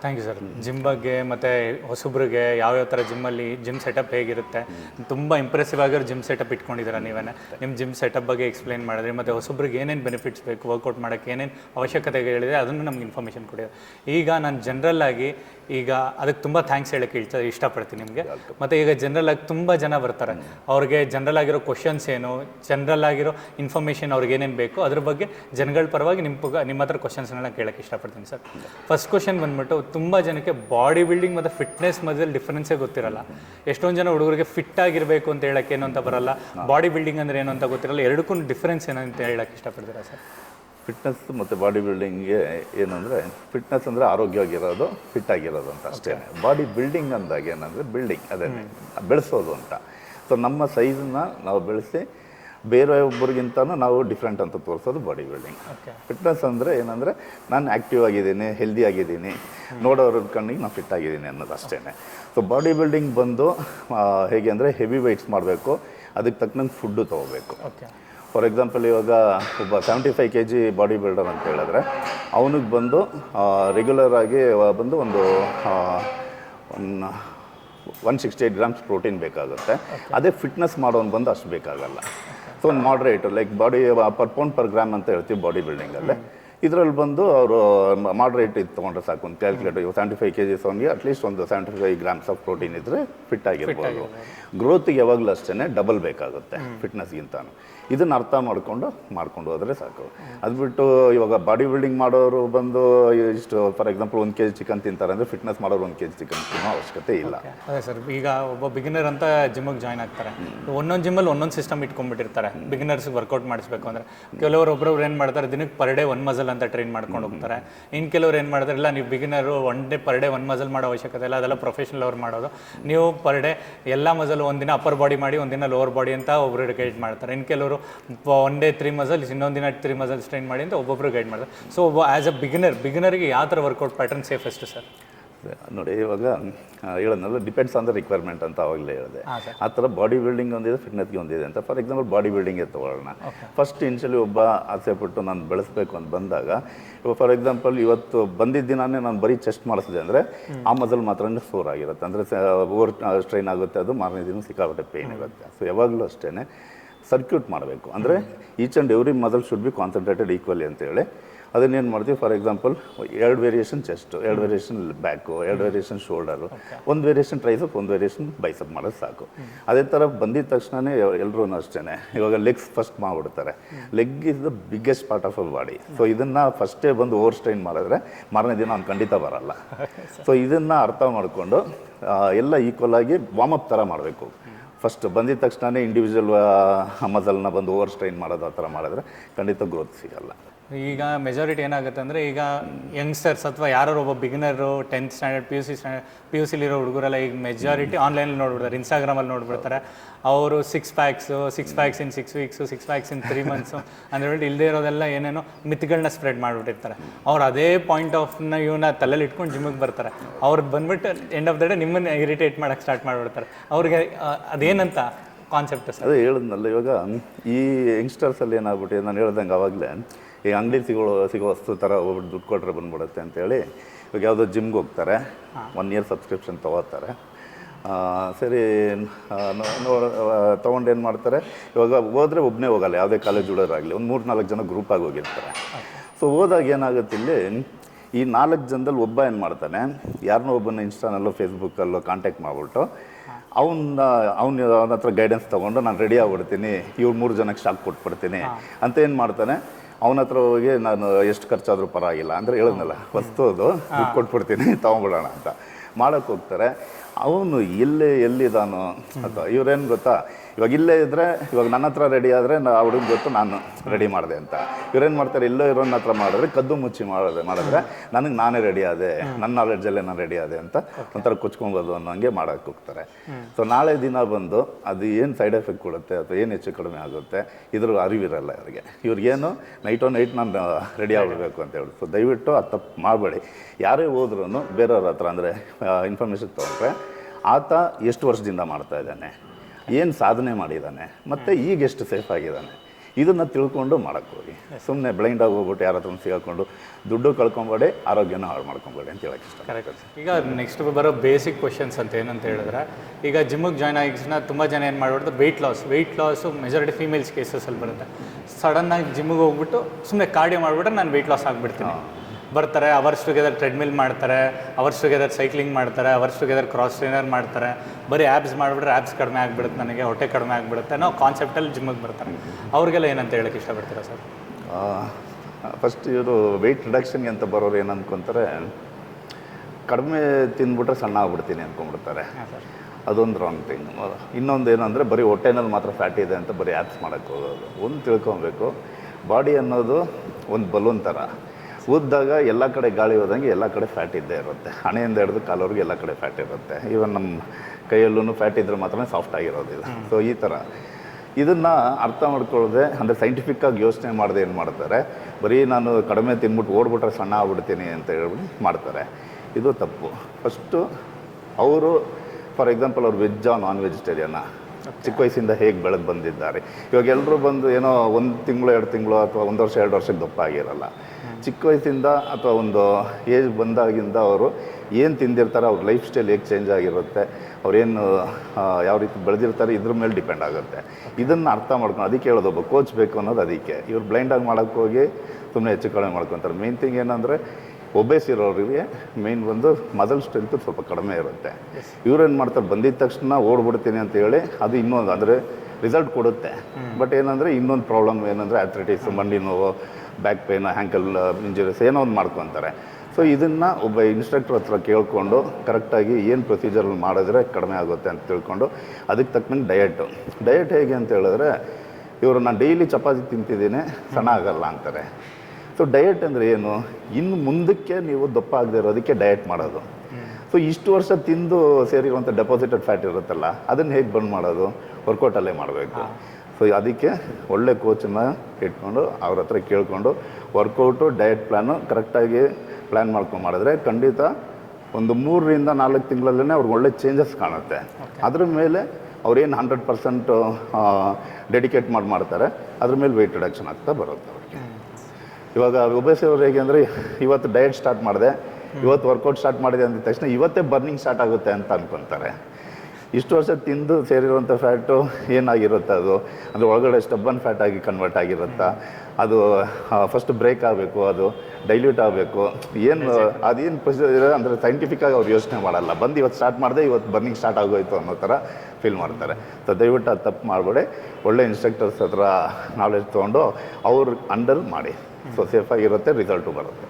Thank you sir gym ಬಗ್ಗೆ ಮತ್ತು ಹೊಸಬ್ರಿಗೆ ಯಾವ್ಯಾವ ಥರ ಜಿಮ್ಮಲ್ಲಿ ಜಿಮ್ ಸೆಟಪ್ ಹೇಗಿರುತ್ತೆ? ತುಂಬ ಇಂಪ್ರೆಸಿವ್ ಆಗಿರೋ ಜಿಮ್ ಸೆಟಪ್ ಇಟ್ಕೊಂಡಿದ್ದೀರಾ ನೀವೇ ನಿಮ್ಮ ಜಿಮ್ ಸೆಟಪ್ ಬಗ್ಗೆ ಎಕ್ಸ್ಪ್ಲೈನ್ ಮಾಡಿದ್ರಿ, ಮತ್ತು ಹೊಸಬ್ರಿಗೆ ಏನೇನು ಬೆನಿಫಿಟ್ಸ್ ಬೇಕು ವರ್ಕೌಟ್ ಮಾಡೋಕ್ಕೆ ಏನೇನು ಅವಶ್ಯಕತೆ ಹೇಳಿದೆ ಅದನ್ನು ನಮ್ಗೆ ಇನ್ಫಾರ್ಮೇಷನ್ ಕೊಡಿ. ಈಗ ನಾನು ಜನರಲ್ ಆಗಿ ಈಗ ಅದಕ್ಕೆ ತುಂಬ ಥ್ಯಾಂಕ್ಸ್ ಹೇಳೋಕ್ಕೆ ಇಷ್ಟ, ಇಷ್ಟಪಡ್ತೀನಿ ನಿಮಗೆ. ಮತ್ತು ಈಗ ಜನರಲ್ ಆಗಿ ತುಂಬ ಜನ ಬರ್ತಾರೆ. ಅವ್ರಿಗೆ ಜನರಲ್ ಆಗಿರೋ ಕ್ವಶನ್ಸ್ ಏನು ಜನರಲ್ ಆಗಿರೋ ಇನ್ಫಾರ್ಮೇಷನ್ ಅವ್ರಿಗೆ ಏನೇನು ಬೇಕು, ಅದ್ರ ಬಗ್ಗೆ ಜನಗಳ ಪರವಾಗಿ ನಿಮ್ಮ ನಿಮ್ಮ ಹತ್ರ ಕ್ವಶನ್ಸ್ಗಳನ್ನ ಕೇಳೋಕ್ಕೆ ಇಷ್ಟಪಡ್ತೀನಿ ಸರ್ ಫಸ್ಟ್ ಕ್ವಶನ್ ಬಂದ್ಬಿಟ್ಟು ತುಂಬ ಜನಕ್ಕೆ ಬಾಡಿ ಬಿಲ್ಡಿಂಗ್ ಮತ್ತು ಫಿಟ್ನೆಸ್ ಮಧ್ಯದಲ್ಲಿ ಡಿಫ್ರೆನ್ಸೇ ಗೊತ್ತಿರಲ್ಲ. ಎಷ್ಟೊಂದು ಜನ ಹುಡುಗರಿಗೆ ಫಿಟ್ ಆಗಿರಬೇಕು ಅಂತ ಹೇಳಕ್ಕೆ ಏನು ಅಂತ ಬರಲ್ಲ. ಬಾಡಿ ಬಿಲ್ಡಿಂಗ್ ಅಂದರೆ ಏನು ಅಂತ ಗೊತ್ತಿರಲ್ಲ. ಎರಡಕ್ಕೂ ಡಿಫ್ರೆನ್ಸ್ ಏನು ಅಂತ ಹೇಳಕ್ಕೆ ಇಷ್ಟಪಡ್ತೀರಾ ಸರ್? ಫಿಟ್ನೆಸ್ ಮತ್ತು ಬಾಡಿ ಬಿಲ್ಡಿಂಗ್ಗೆ ಏನಂದರೆ ಫಿಟ್ನೆಸ್ ಅಂದರೆ ಆರೋಗ್ಯವಾಗಿರೋದು ಫಿಟ್ ಆಗಿರೋದು ಅಂತ ಅಷ್ಟೇ. ಬಾಡಿ ಬಿಲ್ಡಿಂಗ್ ಅಂದಾಗ ಏನಂದರೆ ಬಿಲ್ಡಿಂಗ್ ಅದೇ. ಬೆಳೆಸೋದು ಅಂತ. ಸೊ ನಮ್ಮ ಸೈಜನ್ನ ನಾವು ಬೆಳೆಸಿ ಬೇರೆಯೊಬ್ಬರಿಗಿಂತನೂ ನಾವು ಡಿಫ್ರೆಂಟ್ ಅಂತ ತೋರಿಸೋದು ಬಾಡಿ ಬಿಲ್ಡಿಂಗ್ ಓಕೆ ಫಿಟ್ನೆಸ್ ಅಂದರೆ ಏನಂದರೆ ನಾನು ಆ್ಯಕ್ಟಿವ್ ಆಗಿದ್ದೀನಿ ಹೆಲ್ದಿ ಆಗಿದ್ದೀನಿ ನೋಡೋರ ಕಣ್ಣಿಗೆ ನಾನು ಫಿಟ್ ಆಗಿದ್ದೀನಿ ಅನ್ನೋದು ಅಷ್ಟೇ ಸೊ ಬಾಡಿ ಬಿಲ್ಡಿಂಗ್ ಬಂದು ಹೇಗೆ ಅಂದರೆ ಹೆವಿ ವೆಯ್ಟ್ಸ್ ಮಾಡಬೇಕು ಅದಕ್ಕೆ ತಕ್ಕನಂಗೆ ಫುಡ್ಡು ತೊಗೋಬೇಕು. ಓಕೆ ಫಾರ್ ಎಕ್ಸಾಂಪಲ್ ಇವಾಗ ಒಬ್ಬ seventy five K G body builder ಅಂತ ಹೇಳಿದ್ರೆ ಅವನಿಗೆ ಬಂದು ರೆಗ್ಯುಲರ್ ಆಗಿ ಬಂದು ಒಂದು one sixty eight grams protein ಬೇಕಾಗುತ್ತೆ. ಅದೇ ಫಿಟ್ನೆಸ್ ಮಾಡೋನು ಬಂದು ಅಷ್ಟು ಬೇಕಾಗಲ್ಲ. ಒಂದು moderate like body per pound per gram ಅಂತ ಹೇಳ್ತೀವಿ ಬಾಡಿ ಬಿಲ್ಡಿಂಗಲ್ಲಿ ಇದರಲ್ಲಿ ಬಂದು ಅವರು ಮಾಡ್ರೇಟ್ ಇದು ತೊಗೊಂಡ್ರೆ ಸಾಕು ಒಂದು calculator seventy five K Gs ಅವನಿಗೆ ಅಟ್ಲೀಸ್ಟ್ ಒಂದು seventy five grams of protein ಇದ್ದರೆ ಫಿಟ್ ಆಗಿರ್ಬೋದು. ಗ್ರೋತಿಗೆ ಯಾವಾಗಲೂ ಅಷ್ಟೇ ಡಬಲ್ ಬೇಕಾಗುತ್ತೆ ಫಿಟ್ನೆಸ್ಗಿಂತಾನು ಇದನ್ನು ಅರ್ಥ ಮಾಡಿಕೊಂಡು ಮಾಡ್ಕೊಂಡು ಹೋದರೆ ಸಾಕು. ಅದು ಬಿಟ್ಟು ಇವಾಗ ಬಾಡಿ ಬಿಲ್ಡಿಂಗ್ ಮಾಡೋರು ಬಂದು ಇಷ್ಟು ಫಾರ್ ಎಕ್ಸಾಂಪಲ್ ಒಂದು ಕೆ ಜಿ ಚಿಕನ್ ತಿಂತಾರೆ ಅಂದರೆ ಫಿಟ್ನೆಸ್ ಮಾಡೋರು ಒಂದು ಕೆ ಜಿ ಚಿಕನ್ ತಿನ್ನೋ ಅವಶ್ಯಕತೆ ಇಲ್ಲ. ಅದೇ ಸರ್ ಈಗ ಒಬ್ಬ ಬಿಗಿನರ್ ಅಂತ ಜಿಮ್ಗೆ ಜಾಯ್ನ್ ಆಗ್ತಾರೆ. ಒಂದೊಂದು ಜಿಮ್ಮಲ್ಲಿ ಒಂದೊಂದು ಸಿಸ್ಟಮ್ ಇಟ್ಕೊಂಡ್ಬಿಟ್ಟಿರ್ತಾರೆ. ಬಿಗಿನರ್ಸ್ಗೆ ವರ್ಕೌಟ್ ಮಾಡಿಸ್ಬೇಕು ಅಂದರೆ. ಕೆಲವರು ಒಬ್ಬರೊಬ್ರು ಏನು ಮಾಡ್ತಾರೆ ದಿನಕ್ಕೆ ಪರ್ ಡೇ ಒನ್ ಮಸಲ್ ಅಂತ ಟ್ರೈನ್ ಮಾಡ್ಕೊಂಡು ಹೋಗ್ತಾರೆ. ಇನ್ನು ಕೆಲವ್ರು ಏನು ಮಾಡ್ತಾರೆ ಇಲ್ಲ ನೀವು beginner one day per day one muscle ಮಾಡೋ ಅವಶ್ಯಕತೆ ಇಲ್ಲ ಅದೆಲ್ಲ ಪ್ರೊಫೆಷನಲ್ ಅವ್ರು ಮಾಡೋದು. ನೀವು ಪರ್ ಡೇ ಎಲ್ಲ ಮಸಲ್ ಒಂದಿನ ಅಪ್ಪರ್ ಬಾಡಿ ಮಾಡಿ ಒಂದಿನ ಲೋವರ್ ಬಾಡಿ ಅಂತ ಒಬ್ಬರು ಗೈಡ್ ಮಾಡ್ತಾರೆ. ಇನ್ನು ಕೆಲವರು ಒನ್ ಡೇ ತ್ರೀ ಮಸಲ್ ಇನ್ನೊಂದಿನ ದಿನ ತ್ರೀ ಮಸಲ್ಸ್ ಟ್ರೈನ್ ಮಾಡಿ ಅಂತ ಒಬ್ಬೊಬ್ರು ಗೈಡ್ ಮಾಡ್ತಾರೆ. ಸೊ ಆ್ಯಸ್ ಅ ಬಿಗಿನರ್ ಬಿಗಿನರಿಗೆ ಯಾವ ಥರ ವರ್ಕೌಟ್ ಪ್ಯಾಟರ್ನ್ ಸೇಫೆಸ್ಟ್ ಸರ್? ನೋಡಿ ಇವಾಗ ಹೇಳೋದ್ನಲ್ಲ ಡಿಪೆಂಡ್ಸ್ ಆನ್ ದ ರಿಕ್ವೈರ್ಮೆಂಟ್ ಅಂತ ಅವಾಗಲೇ ಹೇಳಿದೆ. ಆ ಥರ ಬಾಡಿ ಬಿಲ್ಡಿಂಗ್ ಒಂದಿದೆ ಫಿಟ್ನೆಸ್ಗೆ ಒಂದಿದೆ ಅಂತ. ಫಾರ್ ಎಕ್ಸಾಂಪಲ್ ಬಾಡಿ ಬಿಲ್ಡಿಂಗ್ ತೊಗೊಳ್ಳೋಣ. ಫಸ್ಟ್ ಇನ್ಷಿಯಲಿ ಒಬ್ಬ ಆಸೆ ಪಟ್ಟು ನಾನು ಬೆಳೆಸಬೇಕು ಅಂತ ಬಂದಾಗ ಫಾರ್ ಎಕ್ಸಾಂಪಲ್ ಇವತ್ತು ಬಂದಿದ್ದ ದಿನಾನೇ ನಾನು ಬರೀ ಚೆಸ್ಟ್ ಮಾಡಿಸಿದೆ ಅಂದರೆ ಆ ಮಸಲ್ ಮಾತ್ರ ಸೋರ್ ಆಗಿರುತ್ತೆ. ಅಂದರೆ ಓವರ್ ಸ್ಟ್ರೈನ್ ಆಗುತ್ತೆ ಅದು ಮಾರನೇ ದಿನ ಸಿಕ್ಕಾಗುತ್ತೆ ಪೇಯ್ನ್ ಇರುತ್ತೆ. ಸೊ ಯಾವಾಗಲೂ ಅಷ್ಟೇ ಸರ್ಕ್ಯೂಟ್ ಮಾಡಬೇಕು. ಅಂದರೆ each and every muscle should be concentrated equally ಅಂತೇಳಿ ಅದನ್ನೇನು ಮಾಡ್ತೀವಿ? ಫಾರ್ ಎಕ್ಸಾಂಪಲ್ ಎರಡು ವೇರಿಯೇಷನ್ ಚೆಸ್ಟು ಎರಡು ವೇರಿಯೇಷನ್ ಬ್ಯಾಕು ಎರಡು ವೇರಿಯೇಷನ್ ಶೋಲ್ಡರು ಒಂದು ವೇರಿಯೇಷನ್ ಟ್ರೈಸಪ್ ಒಂದು ವೇರಿಯೇಷನ್ ಬೈಸಪ್ ಮಾಡೋದು ಸಾಕು. ಅದೇ ಥರ ಬಂದಿದ ತಕ್ಷಣವೇ ಎಲ್ಲರೂ ಅಷ್ಟೇ ಇವಾಗ ಲೆಗ್ಸ್ ಫಸ್ಟ್ ಮಾಡಿಬಿಡ್ತಾರೆ. Leg is the biggest part of our body so ಇದನ್ನು ಫಸ್ಟೇ ಬಂದು ಓವರ್ ಸ್ಟ್ರೈನ್ ಮಾಡಿದ್ರೆ ಮಾರನೇ ದಿನ ಅವ್ನು ಖಂಡಿತ ಬರಲ್ಲ. ಸೊ ಇದನ್ನು ಅರ್ಥ ಮಾಡಿಕೊಂಡು ಎಲ್ಲ ಈಕ್ವಲ್ ಆಗಿ ಅಪ್ ಥರ ಮಾಡಬೇಕು. ಫಸ್ಟ್ ಬಂದಿದ ತಕ್ಷಣವೇ ಇಂಡಿವಿಜುವಲ್ ಮಸಲ್ನ ಬಂದು ಓವರ್ ಸ್ಟ್ರೈನ್ ಮಾಡೋದು ಆ ಥರ ಮಾಡಿದ್ರೆ ಖಂಡಿತ ಗ್ರೋತ್ ಸಿಗಲ್ಲ. ಈಗ ಮೆಜಾರಿಟಿ ಏನಾಗುತ್ತೆ ಅಂದರೆ ಈಗ ಯಂಗ್ಸ್ಟರ್ಸ್ ಅಥವಾ ಯಾರೋ ಒಬ್ಬ beginner tenth standard P U C standard P U ಸಿಲಿರೋ ಹುಡುಗರೆಲ್ಲ ಈಗ ಮೆಜಾರಿಟಿ ಆನ್ಲೈನಲ್ಲಿ ನೋಡ್ಬಿಡ್ತಾರೆ ಇನ್ಸ್ಟಾಗ್ರಾಮಲ್ಲಿ ನೋಡ್ಬಿಡ್ತಾರೆ. ಅವರು six packs six packs in six weeks six packs in three months ಅಂದ್ಬಿಟ್ಟು ಇಲ್ಲದೆ ಇರೋದೆಲ್ಲ ಏನೇನೋ ಮಿತ್ಗಳನ್ನ ಸ್ಪ್ರೆಡ್ ಮಾಡಿಬಿಟ್ಟಿರ್ತಾರೆ. ಅವ್ರು ಅದೇ ಪಾಯಿಂಟ್ ಆಫ್ನ ಇವನ್ನ ತಲೆಯಲ್ಲಿ ಇಟ್ಕೊಂಡು ಜಿಮ್ಮಿಗೆ ಬರ್ತಾರೆ. ಅವ್ರು ಬಂದ್ಬಿಟ್ಟು ಎಂಡ್ ಆಫ್ ದ ಡೇ ನಿಮ್ಮನ್ನು ಇರಿಟೇಟ್ ಮಾಡೋಕ್ಕೆ ಸ್ಟಾರ್ಟ್ ಮಾಡಿಬಿಡ್ತಾರೆ. ಅವ್ರಿಗೆ ಅದೇನಂತ ಕಾನ್ಸೆಪ್ಟ್ ಅದು ಅದೇ ಹೇಳಿದ್ನಲ್ಲ ಇವಾಗ ಈ ಯಂಗ್ಸ್ಟರ್ಸಲ್ಲಿ ಏನಾಗ್ಬಿಟ್ಟಿದೆ ನಾನು ಹೇಳ್ದಂಗೆ ಆವಾಗಲೇ ಈ ಅಂಗಡಿ ಸಿಗೋ ಸಿಗೋ ವಸ್ತು ಥರ ಹೋಗ್ಬಿಟ್ಟು ದುಡ್ಡು ಕೊಟ್ಟರೆ ಬಂದ್ಬಿಡುತ್ತೆ ಅಂತೇಳಿ ಇವಾಗ ಯಾವುದೋ ಜಿಮ್ಗೆ ಹೋಗ್ತಾರೆ. ಒನ್ ಇಯರ್ ಸಬ್ಸ್ಕ್ರಿಪ್ಷನ್ ತೊಗೋತಾರೆ. ಸರಿ ತೊಗೊಂಡು ಏನು ಮಾಡ್ತಾರೆ? ಇವಾಗ ಹೋದರೆ ಒಬ್ಬನೇ ಹೋಗಲ್ಲ ಯಾವುದೇ ಕಾಲೇಜ್ ಹುಡುಗರಾಗಲಿ. ಒಂದು ಮೂರು ನಾಲ್ಕು ಜನ ಗ್ರೂಪಾಗಿ ಹೋಗಿರ್ತಾರೆ. ಸೊ ಹೋದಾಗ ಏನಾಗುತ್ತೆ ಇಲ್ಲಿ ಈ ನಾಲ್ಕು ಜನದಲ್ಲಿ ಒಬ್ಬ ಏನು ಮಾಡ್ತಾನೆ ಯಾರನ್ನೋ ಒಬ್ಬನ ಇನ್ಸ್ಟಾನಲ್ಲೋ ಫೇಸ್ಬುಕ್ಕಲ್ಲೋ ಕಾಂಟ್ಯಾಕ್ಟ್ ಮಾಡಿಬಿಟ್ಟು ಅವನ್ನ ಅವನ ಅವನ ಹತ್ರ ಗೈಡೆನ್ಸ್ ತೊಗೊಂಡು ನಾನು ರೆಡಿ ಆಗಿಬಿಡ್ತೀನಿ ಇವ್ರು ಮೂರು ಜನಕ್ಕೆ ಶಾಕ್ ಕೊಟ್ಬಿಡ್ತೀನಿ. ಅಂತ ಏನು ಮಾಡ್ತಾನೆ ಅವನ ಹತ್ರ ಹೋಗಿ ನಾನು ಎಷ್ಟು ಖರ್ಚಾದರೂ ಪರವಾಗಿಲ್ಲ. ಅಂದರೆ ಹೇಳಿದ್ನಲ್ಲ ವಸ್ತು ಅದು. ದುಡ್ಡು ಕೊಟ್ಬಿಡ್ತೀನಿ ತೊಗೊಂಬಿಡೋಣ ಅಂತ. ಮಾಡೋಕ್ಕೆ ಹೋಗ್ತಾರೆ. ಅವನು ಎಲ್ಲಿ ಎಲ್ಲಿದ್ದಾನೋ ಅಥವಾ ಇವ್ರೇನು ಗೊತ್ತಾ? ಇವಾಗ ಇಲ್ಲೇ ಇದ್ದರೆ ಇವಾಗ ನನ್ನ ಹತ್ರ ರೆಡಿ ಆದರೆ ನಾ ಹುಡುಗ ಗೊತ್ತು ನಾನು ರೆಡಿ ಮಾಡಿದೆ ಅಂತ. ಇವ್ರೇನು ಮಾಡ್ತಾರೆ, ಇಲ್ಲೋ ನನ್ನ ಹತ್ರ ಮಾಡಿದ್ರೆ ಕದ್ದು ಮುಚ್ಚಿ ಮಾಡಿದ್ರೆ ಮಾಡಿದ್ರೆ ನನಗೆ ನಾನೇ ರೆಡಿ ಆದೆ ನನ್ನ ನಾಲೆಡ್ಜಲ್ಲೇ ನಾನು ರೆಡಿ ಆದೆ ಅಂತ ಒಂಥರ ಕುಚ್ಕೊಬೋದು ಅನ್ನೋಂಗೆ ಮಾಡೋಕ್ಕೆ ಹೋಗ್ತಾರೆ. ಸೊ ನಾಳೆ ದಿನ ಬಂದು ಅದು ಏನು ಸೈಡ್ ಎಫೆಕ್ಟ್ ಕೊಡುತ್ತೆ ಅಥವಾ ಏನು ಹೆಚ್ಚು ಕಡಿಮೆ ಆಗುತ್ತೆ, ಇದ್ರ ಅರಿವಿರಲ್ಲ ಇವರಿಗೆ. ಇವ್ರಿಗೇನು ನೈಟ್ ಆನ್ ನೈಟ್ ನಾನು ರೆಡಿ ಆಗಬೇಕು ಅಂತ ಹೇಳಿ ಸೊ ದಯವಿಟ್ಟು ಆ ತಪ್ಪು ಮಾಡಬೇಡಿ. ಯಾರೇ ಹೋದ್ರೂ ಬೇರೆಯವ್ರ ಹತ್ರ ಅಂದರೆ ಇನ್ಫಾರ್ಮೇಷನ್ ತೊಗೊಂಡ್ರೆ ಆತ ಎಷ್ಟು ವರ್ಷದಿಂದ ಮಾಡ್ತಾ ಇದ್ದಾನೆ? ಏನು ಸಾಧನೆ ಮಾಡಿದ್ದಾನೆ ಮತ್ತು ಈಗ ಎಷ್ಟು ಸೇಫ್ ಆಗಿದ್ದಾನೆ ಇದನ್ನು ತಿಳ್ಕೊಂಡು ಮಾಡಕ್ಕೆ ಹೋಗಿ. ಸುಮ್ಮನೆ ಬ್ಲೈಂಡಾಗಿ ಹೋಗ್ಬಿಟ್ಟು ಯಾರ ಹತ್ರ ಸಿಗಾಕೊಂಡು ದುಡ್ಡು ಕಳ್ಕೊಂಬೇಡಿ ಆರೋಗ್ಯನ ಹಾಳು ಮಾಡ್ಕೊಂಬೇಡಿ ಅಂತ ಹೇಳಕ್ಕೆ ಇಷ್ಟ ಕರೆಕ್ಟ್ ಈಗ ನೆಕ್ಸ್ಟ್ ಬರೋ ಬೇಸಿಕ್ ಕ್ವಶನ್ಸ್ ಅಂತ ಏನಂತ ಹೇಳಿದ್ರೆ ಈಗ ಜಿಮ್ಮಿಗೆ ಜಾಯ್ನ್ ಆಗಿಸಿನ ತುಂಬ ಜನ ಏನು ಮಾಡ್ಬಿಡ್ತು weight loss weight loss majority females ಕೇಸಸಲ್ಲಿ ಬರುತ್ತೆ. ಸಡನ್ನಾಗಿ ಜಿಮ್ಮಿಗೆ ಹೋಗ್ಬಿಟ್ಟು ಸುಮ್ಮನೆ ಕಾರ್ಡಿಯೋ ಮಾಡಿಬಿಟ್ರೆ ನಾನು ವೆಯ್ಟ್ ಲಾಸ್ ಆಗಿಬಿಡ್ತೀನಿ. ಬರ್ತಾರೆ ಅವರ್ಸ್ ಟುಗೆದರ್ ಟ್ರೆಡ್ಮಿಲ್ ಮಾಡ್ತಾರೆ ಅವರ್ಸ್ ಟುಗೆದರ್ ಸೈಕ್ಲಿಂಗ್ ಮಾಡ್ತಾರೆ ಅವರ್ಸ್ ಟುಗೆದರ್ ಕ್ರಾಸ್ ಟ್ರೈನರ್ ಮಾಡ್ತಾರೆ. ಬರೀ ಆ್ಯಪ್ಸ್ ಮಾಡಿಬಿಟ್ರೆ ಆ್ಯಪ್ಸ್ ಕಡಿಮೆ ಆಗಿಬಿಡುತ್ತೆ ನನಗೆ ಹೊಟ್ಟೆ ಕಡಿಮೆ ಆಗಿಬಿಡುತ್ತೆ ನಾವು ಕಾನ್ಸೆಪ್ಟಲ್ಲಿ ಜಿಮ್ಮಿಗೆ ಬರ್ತಾರೆ. ಅವ್ರಿಗೆಲ್ಲ ಏನಂತ ಹೇಳಕ್ಕೆ ಇಷ್ಟಪಡ್ತೀರಾ ಸರ್? ಫಸ್ಟ್ ಇವರು ವೆಯ್ಟ್ ರಿಡಕ್ಷನ್ಗೆ ಅಂತ ಬರೋರು ಏನು ಅಂದ್ಕೊತಾರೆ ಕಡಿಮೆ ತಿಂದ್ಬಿಟ್ರೆ ಸಣ್ಣ ಆಗ್ಬಿಡ್ತೀನಿ ಅಂದ್ಕೊಂಬಿಡ್ತಾರೆ ಅದೊಂದು ರಾಂಗ್ ಥಿಂಗ್ ಇನ್ನೊಂದು ಏನಂದರೆ ಬರೀ ಹೊಟ್ಟೆನಲ್ಲಿ ಮಾತ್ರ ಫ್ಯಾಟ್ ಇದೆ ಅಂತ ಬರೀ ಆ್ಯಪ್ಸ್ ಮಾಡೋಕ್ಕೆ ಹೋಗೋದು. ಒಂದು ತಿಳ್ಕೊಬೇಕು ಬಾಡಿ ಅನ್ನೋದು ಒಂದು ಬಲೂನ್ ಥರ ಊದ್ದಾಗ ಎಲ್ಲ ಕಡೆ ಗಾಳಿ ಹೋದಂಗೆ ಎಲ್ಲ ಕಡೆ ಫ್ಯಾಟ್ ಇದ್ದೇ ಇರುತ್ತೆ. ಹಣೆಯಿಂದ ಹಿಡಿದು ಕಾಲವರೆಗೆ ಎಲ್ಲ ಕಡೆ ಫ್ಯಾಟ್ ಇರುತ್ತೆ. ಈವನ್ ನಮ್ಮ ಕೈಯಲ್ಲೂ ಫ್ಯಾಟ್ ಇದ್ದರೆ ಮಾತ್ರ ಸಾಫ್ಟ್ ಆಗಿರೋದಿಲ್ಲ. ಸೊ ಈ ಥರ ಇದನ್ನು ಅರ್ಥ ಮಾಡ್ಕೊಳ್ಳದೆ ಅಂದರೆ ಸೈಂಟಿಫಿಕ್ಕಾಗಿ ಯೋಚನೆ ಮಾಡದೆ ಏನು ಮಾಡ್ತಾರೆ? ಬರೀ ನಾನು ಕಡಿಮೆ ತಿನ್ಬಿಟ್ಟು ಓಡ್ಬಿಟ್ರೆ ಸಣ್ಣ ಆಗ್ಬಿಡ್ತೀನಿ ಅಂತ ಹೇಳ್ಬಿಟ್ಟು ಮಾಡ್ತಾರೆ. ಇದು ತಪ್ಪು. ಫಸ್ಟು ಅವರು ಫಾರ್ ಎಕ್ಸಾಂಪಲ್ ಅವ್ರು ವೆಜ್ಜಾ ನಾನ್ ವೆಜಿಟೇರಿಯನ್ನ ಚಿಕ್ಕ ವಯಸ್ಸಿಂದ ಹೇಗೆ ಬೆಳೆದು ಬಂದಿದ್ದಾರೆ? ಇವಾಗ ಎಲ್ಲರೂ ಬಂದು ಏನೋ ಒಂದು ತಿಂಗಳು ಎರಡು ತಿಂಗಳು ಅಥವಾ ಒಂದು ವರ್ಷ ಎರಡು ವರ್ಷಕ್ಕೆ ದಪ್ಪ ಆಗಿರಲ್ಲ. ಚಿಕ್ಕ ವಯಸ್ಸಿಂದ ಅಥವಾ ಒಂದು ಏಜ್ ಬಂದಾಗಿಂದ ಅವರು ಏನು ತಿಂದಿರ್ತಾರೆ ಅವ್ರ ಲೈಫ್ ಸ್ಟೈಲ್ ಹೇಗೆ ಚೇಂಜ್ ಆಗಿರುತ್ತೆ ಅವ್ರೇನು ಯಾವ ರೀತಿ ಬೆಳೆದಿರ್ತಾರೆ ಇದ್ರ ಮೇಲೆ ಡಿಪೆಂಡ್ ಆಗುತ್ತೆ. ಇದನ್ನು ಅರ್ಥ ಮಾಡ್ಕೊಂಡು ಅದಕ್ಕೆ ಹೇಳೋದು ಒಬ್ಬ ಕೋಚ್ ಬೇಕು ಅನ್ನೋದು ಅದಕ್ಕೆ. ಇವ್ರು ಬ್ಲೈಂಡಾಗಿ ಮಾಡೋಕ್ಕೆ ಹೋಗಿ ಸುಮ್ಮನೆ ಹೆಚ್ಚು ಕಡಿಮೆ ಮಾಡ್ಕೊತಾರೆ. ಮೇನ್ ಥಿಂಗ್ ಏನಂದರೆ ಒಬೇಸ್ ಇರೋರಿಗೆ ಮೇನ್ ಬಂದು ಮದಲ್ ಸ್ಟ್ರೆಂತ್ ಸ್ವಲ್ಪ ಕಡಿಮೆ ಇರುತ್ತೆ. ಇವ್ರೇನು ಮಾಡ್ತಾರೆ ಬಂದಿದ್ದ ತಕ್ಷಣ ಓಡ್ಬಿಡ್ತೀನಿ ಅಂತ ಹೇಳಿ ಅದು ಇನ್ನೊಂದು ಅಂದರೆ ರಿಸಲ್ಟ್ ಕೊಡುತ್ತೆ. ಬಟ್ ಏನಂದರೆ ಇನ್ನೊಂದು ಪ್ರಾಬ್ಲಮ್ ಏನಂದರೆ ಆಥ್ರೈಟಿಸ್ ಮಂಡಿ ನೋವು ಬ್ಯಾಕ್ ಪೇನ್ ಹ್ಯಾಂಕಲ್ ಇಂಜುರೀಸ್ ಏನೋ ಒಂದು ಮಾಡ್ಕೊತಾರೆ. ಸೊ ಇದನ್ನು ಒಬ್ಬ ಇನ್ಸ್ಟ್ರಕ್ಟರ್ ಹತ್ರ ಕೇಳಿಕೊಂಡು ಕರೆಕ್ಟಾಗಿ ಏನು ಪ್ರೊಸೀಜರ್ ಮಾಡಿದ್ರೆ ಕಡಿಮೆ ಆಗುತ್ತೆ ಅಂತ ತಿಳ್ಕೊಂಡು ಅದಕ್ಕೆ ತಕ್ಕಂಗೆ ಡಯಟು ಡಯಟ್ ಹೇಗೆ ಅಂತ ಹೇಳಿದ್ರೆ ಇವರು ನಾನು ಡೈಲಿ ಚಪಾತಿ ತಿಂತಿದ್ದೀನಿ ಸಣ್ಣ ಆಗಲ್ಲ ಅಂತಾರೆ. ಸೊ ಡಯಟ್ ಅಂದರೆ ಏನು? ಇನ್ನು ಮುಂದಕ್ಕೆ ನೀವು ದಪ್ಪ ಆಗದೆ ಇರೋದಕ್ಕೆ ಡಯಟ್ ಮಾಡೋದು. ಸೊ ಇಷ್ಟು ವರ್ಷ ತಿಂದು ಸೇರಿರುವಂಥ ಡೆಪಾಸಿಟೆಡ್ ಫ್ಯಾಟ್ ಇರುತ್ತಲ್ಲ ಅದನ್ನು ಹೇಗೆ ಬಂದ್ ಮಾಡೋದು? ವರ್ಕೌಟಲ್ಲೇ ಮಾಡಬೇಕು. ಸೊ ಅದಕ್ಕೆ ಒಳ್ಳೆ ಕೋಚನ್ನ ಇಟ್ಕೊಂಡು ಅವ್ರ ಹತ್ರ ಕೇಳಿಕೊಂಡು ವರ್ಕೌಟು ಡಯಟ್ ಪ್ಲ್ಯಾನು ಕರೆಕ್ಟಾಗಿ ಪ್ಲ್ಯಾನ್ ಮಾಡ್ಕೊಂಡು ಮಾಡಿದ್ರೆ ಖಂಡಿತ ಒಂದು ಮೂರರಿಂದ ನಾಲ್ಕು ತಿಂಗಳಲ್ಲೇ ಅವ್ರಿಗೆ ಒಳ್ಳೆ ಚೇಂಜಸ್ ಕಾಣುತ್ತೆ. ಅದ್ರ ಮೇಲೆ ಅವ್ರೇನು ಹಂಡ್ರೆಡ್ ಪರ್ಸೆಂಟ್ ಡೆಡಿಕೇಟ್ ಮಾಡಿ ಮಾಡ್ತಾರೆ ಅದ್ರ ಮೇಲೆ ವೆಯ್ಟ್ ರಿಡಕ್ಷನ್ ಆಗ್ತಾ ಬರುತ್ತೆ ಅವ್ರಿಗೆ. ಇವಾಗ ಒಬೇಸಿ ಅವ್ರು ಹೇಗೆ ಅಂದರೆ ಇವತ್ತು ಡಯಟ್ ಸ್ಟಾರ್ಟ್ ಮಾಡಿದೆ ಇವತ್ತು ವರ್ಕೌಟ್ ಸ್ಟಾರ್ಟ್ ಮಾಡಿದೆ ಅಂದ ತಕ್ಷಣ ಇವತ್ತೇ ಬರ್ನಿಂಗ್ ಸ್ಟಾರ್ಟ್ ಆಗುತ್ತೆ ಅಂತ ಅನ್ಕೊತಾರೆ. ಇಷ್ಟು ವರ್ಷ ತಿಂದು ಸೇರಿರುವಂಥ ಫ್ಯಾಟು ಏನಾಗಿರುತ್ತೆ ಅದು? ಅಂದರೆ ಒಳಗಡೆ ಸ್ಟಬ್ಬನ್ ಫ್ಯಾಟ್ ಆಗಿ ಕನ್ವರ್ಟ್ ಆಗಿರುತ್ತಾ? ಅದು ಫಸ್ಟ್ ಬ್ರೇಕ್ ಆಗಬೇಕು ಅದು ಡೈಲ್ಯೂಟ್ ಆಗಬೇಕು. ಏನು, ಅದೇನು ಪ್ರೊಸೀಜರ್ ಅಂದರೆ ಸೈಂಟಿಫಿಕ್ಕಾಗಿ ಅವ್ರು ಯೋಚನೆ ಮಾಡಲ್ಲ. ಬಂದು ಇವತ್ತು ಸ್ಟಾರ್ಟ್ ಮಾಡಿದೆ, ಇವತ್ತು ಬರ್ನಿಂಗ್ ಸ್ಟಾರ್ಟ್ ಆಗೋಯ್ತು ಅನ್ನೋ ಥರ ಫೀಲ್ ಮಾಡ್ತಾರೆ. ಸೊ ದಯವಿಟ್ಟು ಅದು ತಪ್ಪು ಮಾಡಬೇಡಿ. ಒಳ್ಳೆ ಇನ್ಸ್ಟ್ರಕ್ಟರ್ಸ್ ಹತ್ರ ನಾಲೆಜ್ ತೊಗೊಂಡು ಅವ್ರ ಅಂಡರ್ ಮಾಡಿ. ಸೊ ಸೇಫಾಗಿರುತ್ತೆ ರಿಸಲ್ಟು ಬರುತ್ತೆ.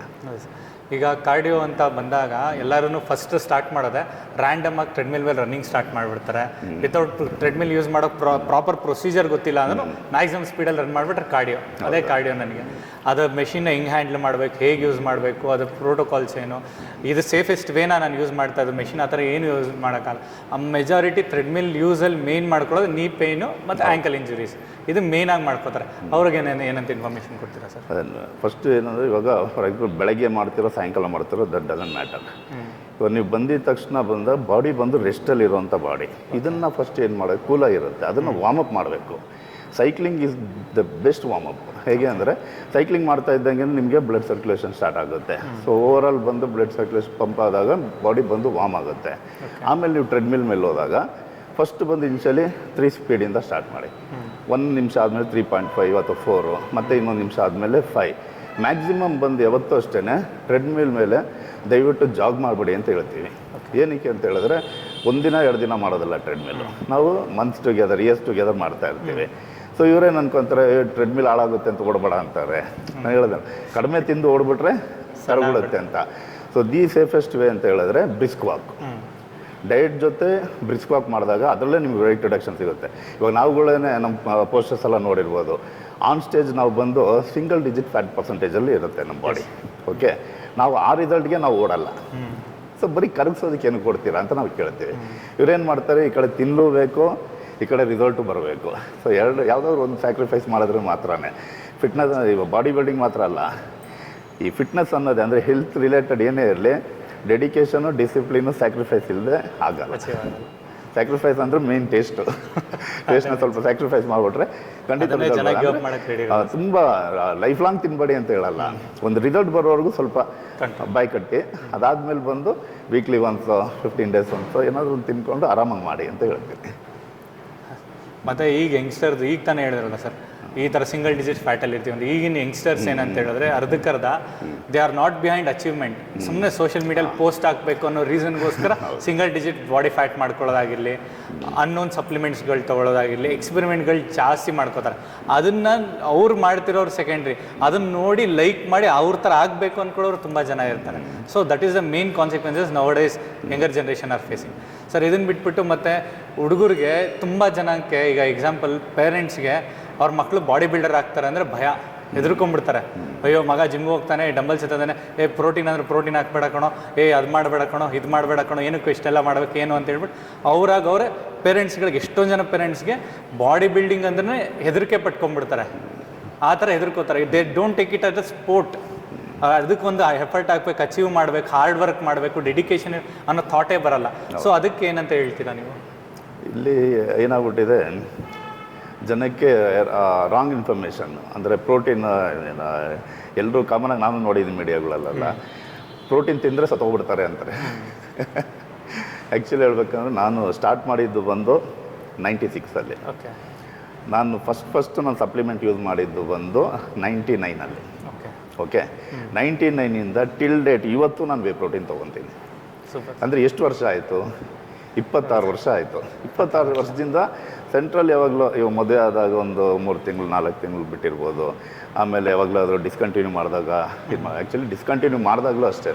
ಈಗ ಕಾರ್ಡಿಯೋ ಅಂತ ಬಂದಾಗ ಎಲ್ಲರೂ ಫಸ್ಟ್ ಸ್ಟಾರ್ಟ್ ಮಾಡೋದೆ ರ್ಯಾಂಡಮ್ ಆಗಿ ಟ್ರೆಡ್ಮಿಲ್ ಮೇಲೆ ರನ್ನಿಂಗ್ ಸ್ಟಾರ್ಟ್ ಮಾಡಿಬಿಡ್ತಾರೆ. ವಿತೌಟ್ ಟ್ರೆಡ್ಮಿಲ್ ಯೂಸ್ ಮಾಡೋ ಪ್ರಾಪರ್ ಪ್ರೊಸೀಜರ್ ಗೊತ್ತಿಲ್ಲ ಅಂದ್ರೆ ಮ್ಯಾಕ್ಸಿಮಮ್ ಸ್ಪೀಡಲ್ಲಿ ರನ್ ಮಾಡಿಬಿಟ್ರೆ ಕಾರ್ಡಿಯೋ ಅದೇ ಕಾರ್ಡಿಯೋ ನನಗೆ. ಅದು ಮೆಷಿನ್ನ ಹೆಂಗೆ ಹ್ಯಾಂಡಲ್ ಮಾಡಬೇಕು ಹೇಗೆ ಯೂಸ್ ಮಾಡಬೇಕು ಅದು ಪ್ರೋಟೋಕಾಲ್ಸ್ ಏನು. ಇದು ಸೇಫೆಸ್ಟ್ ವೇನ ನಾನು ಯೂಸ್ ಮಾಡ್ತಾ ಇದ್ದು ಮೆಷಿನ್ ಆ ಥರ ಏನು ಯೂಸ್ ಮಾಡೋಕ್ಕಲ್ಲ ಆ ಮೆಜಾರಿಟಿ ಥ್ರೆಡ್ಮಿಲ್ ಯೂಸಲ್ಲಿ ಮೇನ್ ಮಾಡ್ಕೊಳ್ಳೋದು ನೀ ಪೇಯ್ನು ಮತ್ತು ಆ್ಯಂಕಲ್ ಇಂಜುರೀಸ್ ಇದು ಮೇಯ್ನಾಗಿ ಮಾಡ್ಕೋತಾರೆ. ಅವ್ರಿಗೆ ಏನಂತ ಇನ್ಫಾರ್ಮೇಷನ್ ಕೊಡ್ತೀರಾ ಸರ್? ಅದಲ್ಲ ಫಸ್ಟ್ ಏನಂದರೆ ಇವಾಗ ಫಾರ್ ಎಕ್ಸಾಂಪಲ್ ಬೆಳಗ್ಗೆ ಮಾಡ್ತಿರೋ ಸಾಯಂಕಾಲ ಮಾಡ್ತಿರೋ ದಟ್ ಡಸನ್ ಮ್ಯಾಟರ್ ಇವಾಗ ನೀವು ಬಂದಿದ ತಕ್ಷಣ ಬಂದ ಬಾಡಿ ಬಂದು ರೆಸ್ಟಲ್ಲಿ ಇರುವಂಥ ಬಾಡಿ ಇದನ್ನು ಫಸ್ಟ್ ಏನು ಮಾಡೋದು ಕೂಲಾಗಿರುತ್ತೆ ಅದನ್ನು ವಾರ್ಮಪ್ ಮಾಡಬೇಕು. Cycling is the best warm up ಹೇಗೆ ಅಂದರೆ ಸೈಕ್ಲಿಂಗ್ ಮಾಡ್ತಾ ಇದ್ದಂಗೆ ನಿಮಗೆ ಬ್ಲಡ್ ಸರ್ಕ್ಯುಲೇಷನ್ ಸ್ಟಾರ್ಟ್ ಆಗುತ್ತೆ. ಸೊ ಓವರಾಲ್ ಬಂದು ಬ್ಲಡ್ ಸರ್ಕ್ಯುಲೇಷನ್ ಪಂಪ್ ಆದಾಗ ಬಾಡಿ ಬಂದು ವಾರ್ಮ್ ಆಗುತ್ತೆ. ಆಮೇಲೆ ನೀವು ಟ್ರೆಡ್ಮಿಲ್ ಮೇಲೆ ಹೋದಾಗ ಫಸ್ಟ್ ಬಂದು ಇನ್ಷಿಯಲಿ ತ್ರೀ ಸ್ಪೀಡಿಂದ ಸ್ಟಾರ್ಟ್ ಮಾಡಿ. ಒಂದು ನಿಮಿಷ ಆದಮೇಲೆ ತ್ರೀ ಪಾಯಿಂಟ್ ಫೈವ್ ಅಥವಾ ಫೋರು ಮತ್ತು ಇನ್ನೊಂದು ನಿಮಿಷ ಆದಮೇಲೆ ಫೈವ್ ಮ್ಯಾಕ್ಸಿಮಮ್ ಬಂದು ಯಾವತ್ತೂ ಅಷ್ಟೇ ಟ್ರೆಡ್ಮಿಲ್ ಮೇಲೆ ದಯವಿಟ್ಟು ಜಾಗ್ ಮಾಡಿಬಿಡಿ ಅಂತ ಹೇಳ್ತೀವಿ. ಏನಕ್ಕೆ ಅಂತ ಹೇಳಿದ್ರೆ ಒಂದಿನ ಎರಡು ದಿನ ಮಾಡೋದಲ್ಲ ಟ್ರೆಡ್ಮಿಲ್ಲು ನಾವು ಮಂತ್ಸ್ ಟುಗೆದರ್ ಇಯರ್ಸ್ ಟುಗೆದರ್ ಮಾಡ್ತಾ ಇರ್ತೀವಿ. ಸೊ ಇವರೇನು ಅನ್ಕೊಂತಾರೆ ಟ್ರೆಡ್ಮಿಲ್ ಹಾಳಾಗುತ್ತೆ ಅಂತ ಓಡಬೇಡ ಅಂತಾರೆ. ನಾನು ಹೇಳಿದೆ ಕಡಿಮೆ ತಿಂದು ಓಡ್ಬಿಟ್ರೆ ಸರಗುಳುತ್ತೆ ಅಂತ. ಸೊ ದಿ ಸೇಫೆಸ್ಟ್ ವೇ ಅಂತ ಹೇಳಿದ್ರೆ ಬ್ರಿಸ್ಕ್ ವಾಕ್ ಡಯಟ್ ಜೊತೆ ಬ್ರಿಸ್ಕ್ ವಾಕ್ ಮಾಡಿದಾಗ ಅದರಲ್ಲೇ ನಿಮ್ಗೆ ವೆಯ್ಟ್ ರಿಡಕ್ಷನ್ ಸಿಗುತ್ತೆ. ಇವಾಗ ನಾವುಗಳೇ ನಮ್ಮ ಪೋಸ್ಟರ್ಸ್ ಎಲ್ಲ ನೋಡಿರ್ಬೋದು. ಆನ್ ಸ್ಟೇಜ್ ನಾವು ಬಂದು ಸಿಂಗಲ್ ಡಿಜಿಟ್ ಫ್ಯಾಟ್ ಪರ್ಸೆಂಟೇಜಲ್ಲಿ ಇರುತ್ತೆ ನಮ್ಮ ಬಾಡಿ ಓಕೆ ನಾವು ಆ ರಿಸಲ್ಟ್ಗೆ ನಾವು ಓಡಲ್ಲ. ಸೊ ಬರೀ ಕರಗಿಸೋದಕ್ಕೆ ಏನು ಕೊಡ್ತೀರಾ ಅಂತ ನಾವು ಕೇಳ್ತೀವಿ. ಇವ್ರೇನು ಮಾಡ್ತಾರೆ? ಈ ಕಡೆ ತಿನ್ನಲೂ ಬೇಕು ಈ ಕಡೆ ರಿಸಲ್ಟು ಬರಬೇಕು. ಸೊ ಎರಡು ಯಾವುದಾದ್ರು ಒಂದು ಸ್ಯಾಕ್ರಿಫೈಸ್ ಮಾಡಿದ್ರೆ ಮಾತ್ರನೇ. ಫಿಟ್ನೆಸ್ ಬಾಡಿ ಬಿಲ್ಡಿಂಗ್ ಮಾತ್ರ ಅಲ್ಲ. ಈ ಫಿಟ್ನೆಸ್ ಅನ್ನೋದೇ ಅಂದರೆ ಹೆಲ್ತ್ ರಿಲೇಟೆಡ್ ಏನೇ ಇರಲಿ ಡೆಡಿಕೇಶನು ಡಿಸಿಪ್ಲಿನು ಸ್ಯಾಕ್ರಿಫೈಸ್ ಇಲ್ಲದೆ ಆಗಲ್ಲ. ಸ್ಯಾಕ್ರಿಫೈಸ್ ಅಂದ್ರೆ ಮೇನ್ ಟೇಸ್ಟ್ ಟೇಸ್ಟ್ನ ಸ್ವಲ್ಪ ಸ್ಯಾಕ್ರಿಫೈಸ್ ಮಾಡಿಬಿಟ್ರೆ ಖಂಡಿತ ತುಂಬಾ ಲೈಫ್ ಲಾಂಗ್ ತಿನ್ಬೇಡಿ ಅಂತ ಹೇಳಲ್ಲ. ಒಂದು ರಿಸಲ್ಟ್ ಬರೋವರೆಗೂ ಸ್ವಲ್ಪ ಬಾಯ್ ಕಟ್ಟಿ. ಅದಾದ್ಮೇಲೆ ಬಂದು weekly once fifteen days once ಏನಾದರೂ ಒಂದು ತಿನ್ಕೊಂಡು ಆರಾಮಾಗಿ ಮಾಡಿ ಅಂತ ಹೇಳ್ತೀನಿ. ಮತ್ತೆ ಈಗ ಯಂಗ್ಸ್ಟರ್ದು ಈಗ ತಾನೇ ಹೇಳಿದ್ರಲ್ಲ ಸರ್ ಈ ಥರ ಸಿಂಗಲ್ ಡಿಜಿಟ್ ಫ್ಯಾಟಲ್ಲಿ ಇರ್ತೀವಿ. ಒಂದು ಈಗಿನ ಯಂಗ್ಸ್ಟರ್ಸ್ ಏನಂತ ಹೇಳಿದ್ರೆ ಅರ್ಧಕ್ಕರ್ಧ they are not behind achievement ಸುಮ್ಮನೆ ಸೋಷಿಯಲ್ ಮೀಡಿಯಲ್ಲಿ ಪೋಸ್ಟ್ ಹಾಕಬೇಕು ಅನ್ನೋ ರೀಸನ್ಗೋಸ್ಕರ ಸಿಂಗಲ್ ಡಿಜಿಟ್ ಬಾಡಿ ಫ್ಯಾಟ್ ಮಾಡ್ಕೊಳ್ಳೋದಾಗಿರಲಿ ಅನ್ನೋನ್ ಸಪ್ಲಿಮೆಂಟ್ಸ್ಗಳು ತೊಗೊಳ್ಳೋದಾಗಿರಲಿ ಎಕ್ಸ್ಪೆರಿಮೆಂಟ್ಗಳು ಜಾಸ್ತಿ ಮಾಡ್ಕೋತಾರೆ. ಅದನ್ನು ಅವ್ರು ಮಾಡ್ತಿರೋರು ಸೆಕೆಂಡ್ರಿ ಅದನ್ನ ನೋಡಿ ಲೈಕ್ ಮಾಡಿ ಅವ್ರ ಥರ ಆಗಬೇಕು ಅಂದ್ಕೊಳ್ಳೋರು ತುಂಬ ಜನ ಇರ್ತಾರೆ. So that is the main consequences nowadays younger generation are facing sir ಇದನ್ನು ಬಿಟ್ಬಿಟ್ಟು ಮತ್ತೆ ಹುಡುಗರಿಗೆ ತುಂಬ ಜನಕ್ಕೆ ಈಗ ಎಕ್ಸಾಂಪಲ್ ಪೇರೆಂಟ್ಸ್ಗೆ ಅವ್ರ ಮಕ್ಕಳು ಬಾಡಿ ಬಿಲ್ಡರ್ ಆಗ್ತಾರೆ ಅಂದರೆ ಭಯ. ಹೆದರ್ಕೊಂಡ್ಬಿಡ್ತಾರೆ. ಅಯ್ಯೋ ಮಗ ಜಿಮ್ಗೆ ಹೋಗ್ತಾನೆ ಡಂಬಲ್ಸ್ ಎತ್ತಾನೆ ಏ ಪ್ರೋಟೀನ್ ಅಂದ್ರೆ ಪ್ರೋಟೀನ್ ಹಾಕ್ಬೇಡ ಕಣೋ. ಏ ಅದು ಮಾಡಬೇಡ ಕಣೋ ಇದು ಮಾಡಬೇಡ ಕಣೋ ಏನಕ್ಕೂ ಇಷ್ಟೆಲ್ಲ ಮಾಡಬೇಕು ಏನು ಅಂತ ಹೇಳ್ಬಿಟ್ಟು ಅವ್ರಾಗ ಅವರೇ ಪೇರೆಂಟ್ಸ್ಗಳಿಗೆ ಎಷ್ಟೊಂದು ಜನ ಪೇರೆಂಟ್ಸ್ಗೆ ಬಾಡಿ ಬಿಲ್ಡಿಂಗ್ ಅಂದ್ರೆ ಹೆದರಿಕೆ ಪಟ್ಕೊಂಡ್ಬಿಡ್ತಾರೆ. ಆ ಥರ ಹೆದರ್ಕೋತಾರೆ. They don't take it at a sport ಅದಕ್ಕೊಂದು ಎಫರ್ಟ್ ಹಾಕ್ಬೇಕು ಅಚೀವ್ ಮಾಡಬೇಕು ಹಾರ್ಡ್ ವರ್ಕ್ ಮಾಡಬೇಕು ಡೆಡಿಕೇಶನ್ ಅನ್ನೋ ಥಾಟೇ ಬರಲ್ಲ. ಸೊ ಅದಕ್ಕೆ ಏನಂತ ಹೇಳ್ತೀರಾ ನೀವು? ಇಲ್ಲಿ ಏನಾಗ್ಬಿಟ್ಟಿದೆ ಜನಕ್ಕೆ ರಾಂಗ್ ಇನ್ಫಾರ್ಮೇಷನ್ ಅಂದರೆ ಪ್ರೋಟೀನ್ ಎಲ್ಲರೂ ಕಾಮನಾಗಿ ನಾನು ನೋಡಿದ್ದೀನಿ ಮೀಡಿಯಾಗಳಲ್ಲೆಲ್ಲ. ಪ್ರೋಟೀನ್ ತಿಂದರೆ ಸತ್ತೋಗ್ಬಿಡ್ತಾರೆ ಅಂತಾರೆ. ಆ್ಯಕ್ಚುಲಿ ಹೇಳ್ಬೇಕಂದ್ರೆ ನಾನು ಸ್ಟಾರ್ಟ್ ಮಾಡಿದ್ದು ಬಂದು ನೈಂಟಿ ಸಿಕ್ಸಲ್ಲಿ ಓಕೆ ನಾನು ಫಸ್ಟ್ ಫಸ್ಟ್ ನಾನು ಸಪ್ಲಿಮೆಂಟ್ ಯೂಸ್ ಮಾಡಿದ್ದು ಬಂದು ನೈಂಟಿ ನೈನಲ್ಲಿ ಓಕೆ ಓಕೆ ನೈಂಟಿ ನೈನಿಂದ ಟಿಲ್ ಡೇಟ್ ಇವತ್ತು ನಾನು ವೇ ಪ್ರೋಟೀನ್ ತೊಗೊತೀನಿ. ಅಂದರೆ ಎಷ್ಟು ವರ್ಷ ಆಯಿತು? ಇಪ್ಪತ್ತಾರು ವರ್ಷ ಆಯಿತು. ಇಪ್ಪತ್ತಾರು ವರ್ಷದಿಂದ ಸೆಂಟ್ರಲ್ ಯಾವಾಗಲೂ ಇವಾಗ ಮದುವೆ ಆದಾಗ ಒಂದು ಮೂರು ತಿಂಗಳು, ನಾಲ್ಕು ತಿಂಗಳು ಬಿಟ್ಟಿರ್ಬೋದು. ಆಮೇಲೆ ಯಾವಾಗಲಾದರೂ ಡಿಸ್ಕಂಟಿನ್ಯೂ ಮಾಡಿದಾಗ, ಇದು ಆ್ಯಕ್ಚುಲಿ ಡಿಸ್ಕಂಟಿನ್ಯೂ ಮಾಡಿದಾಗಲೂ ಅಷ್ಟೇ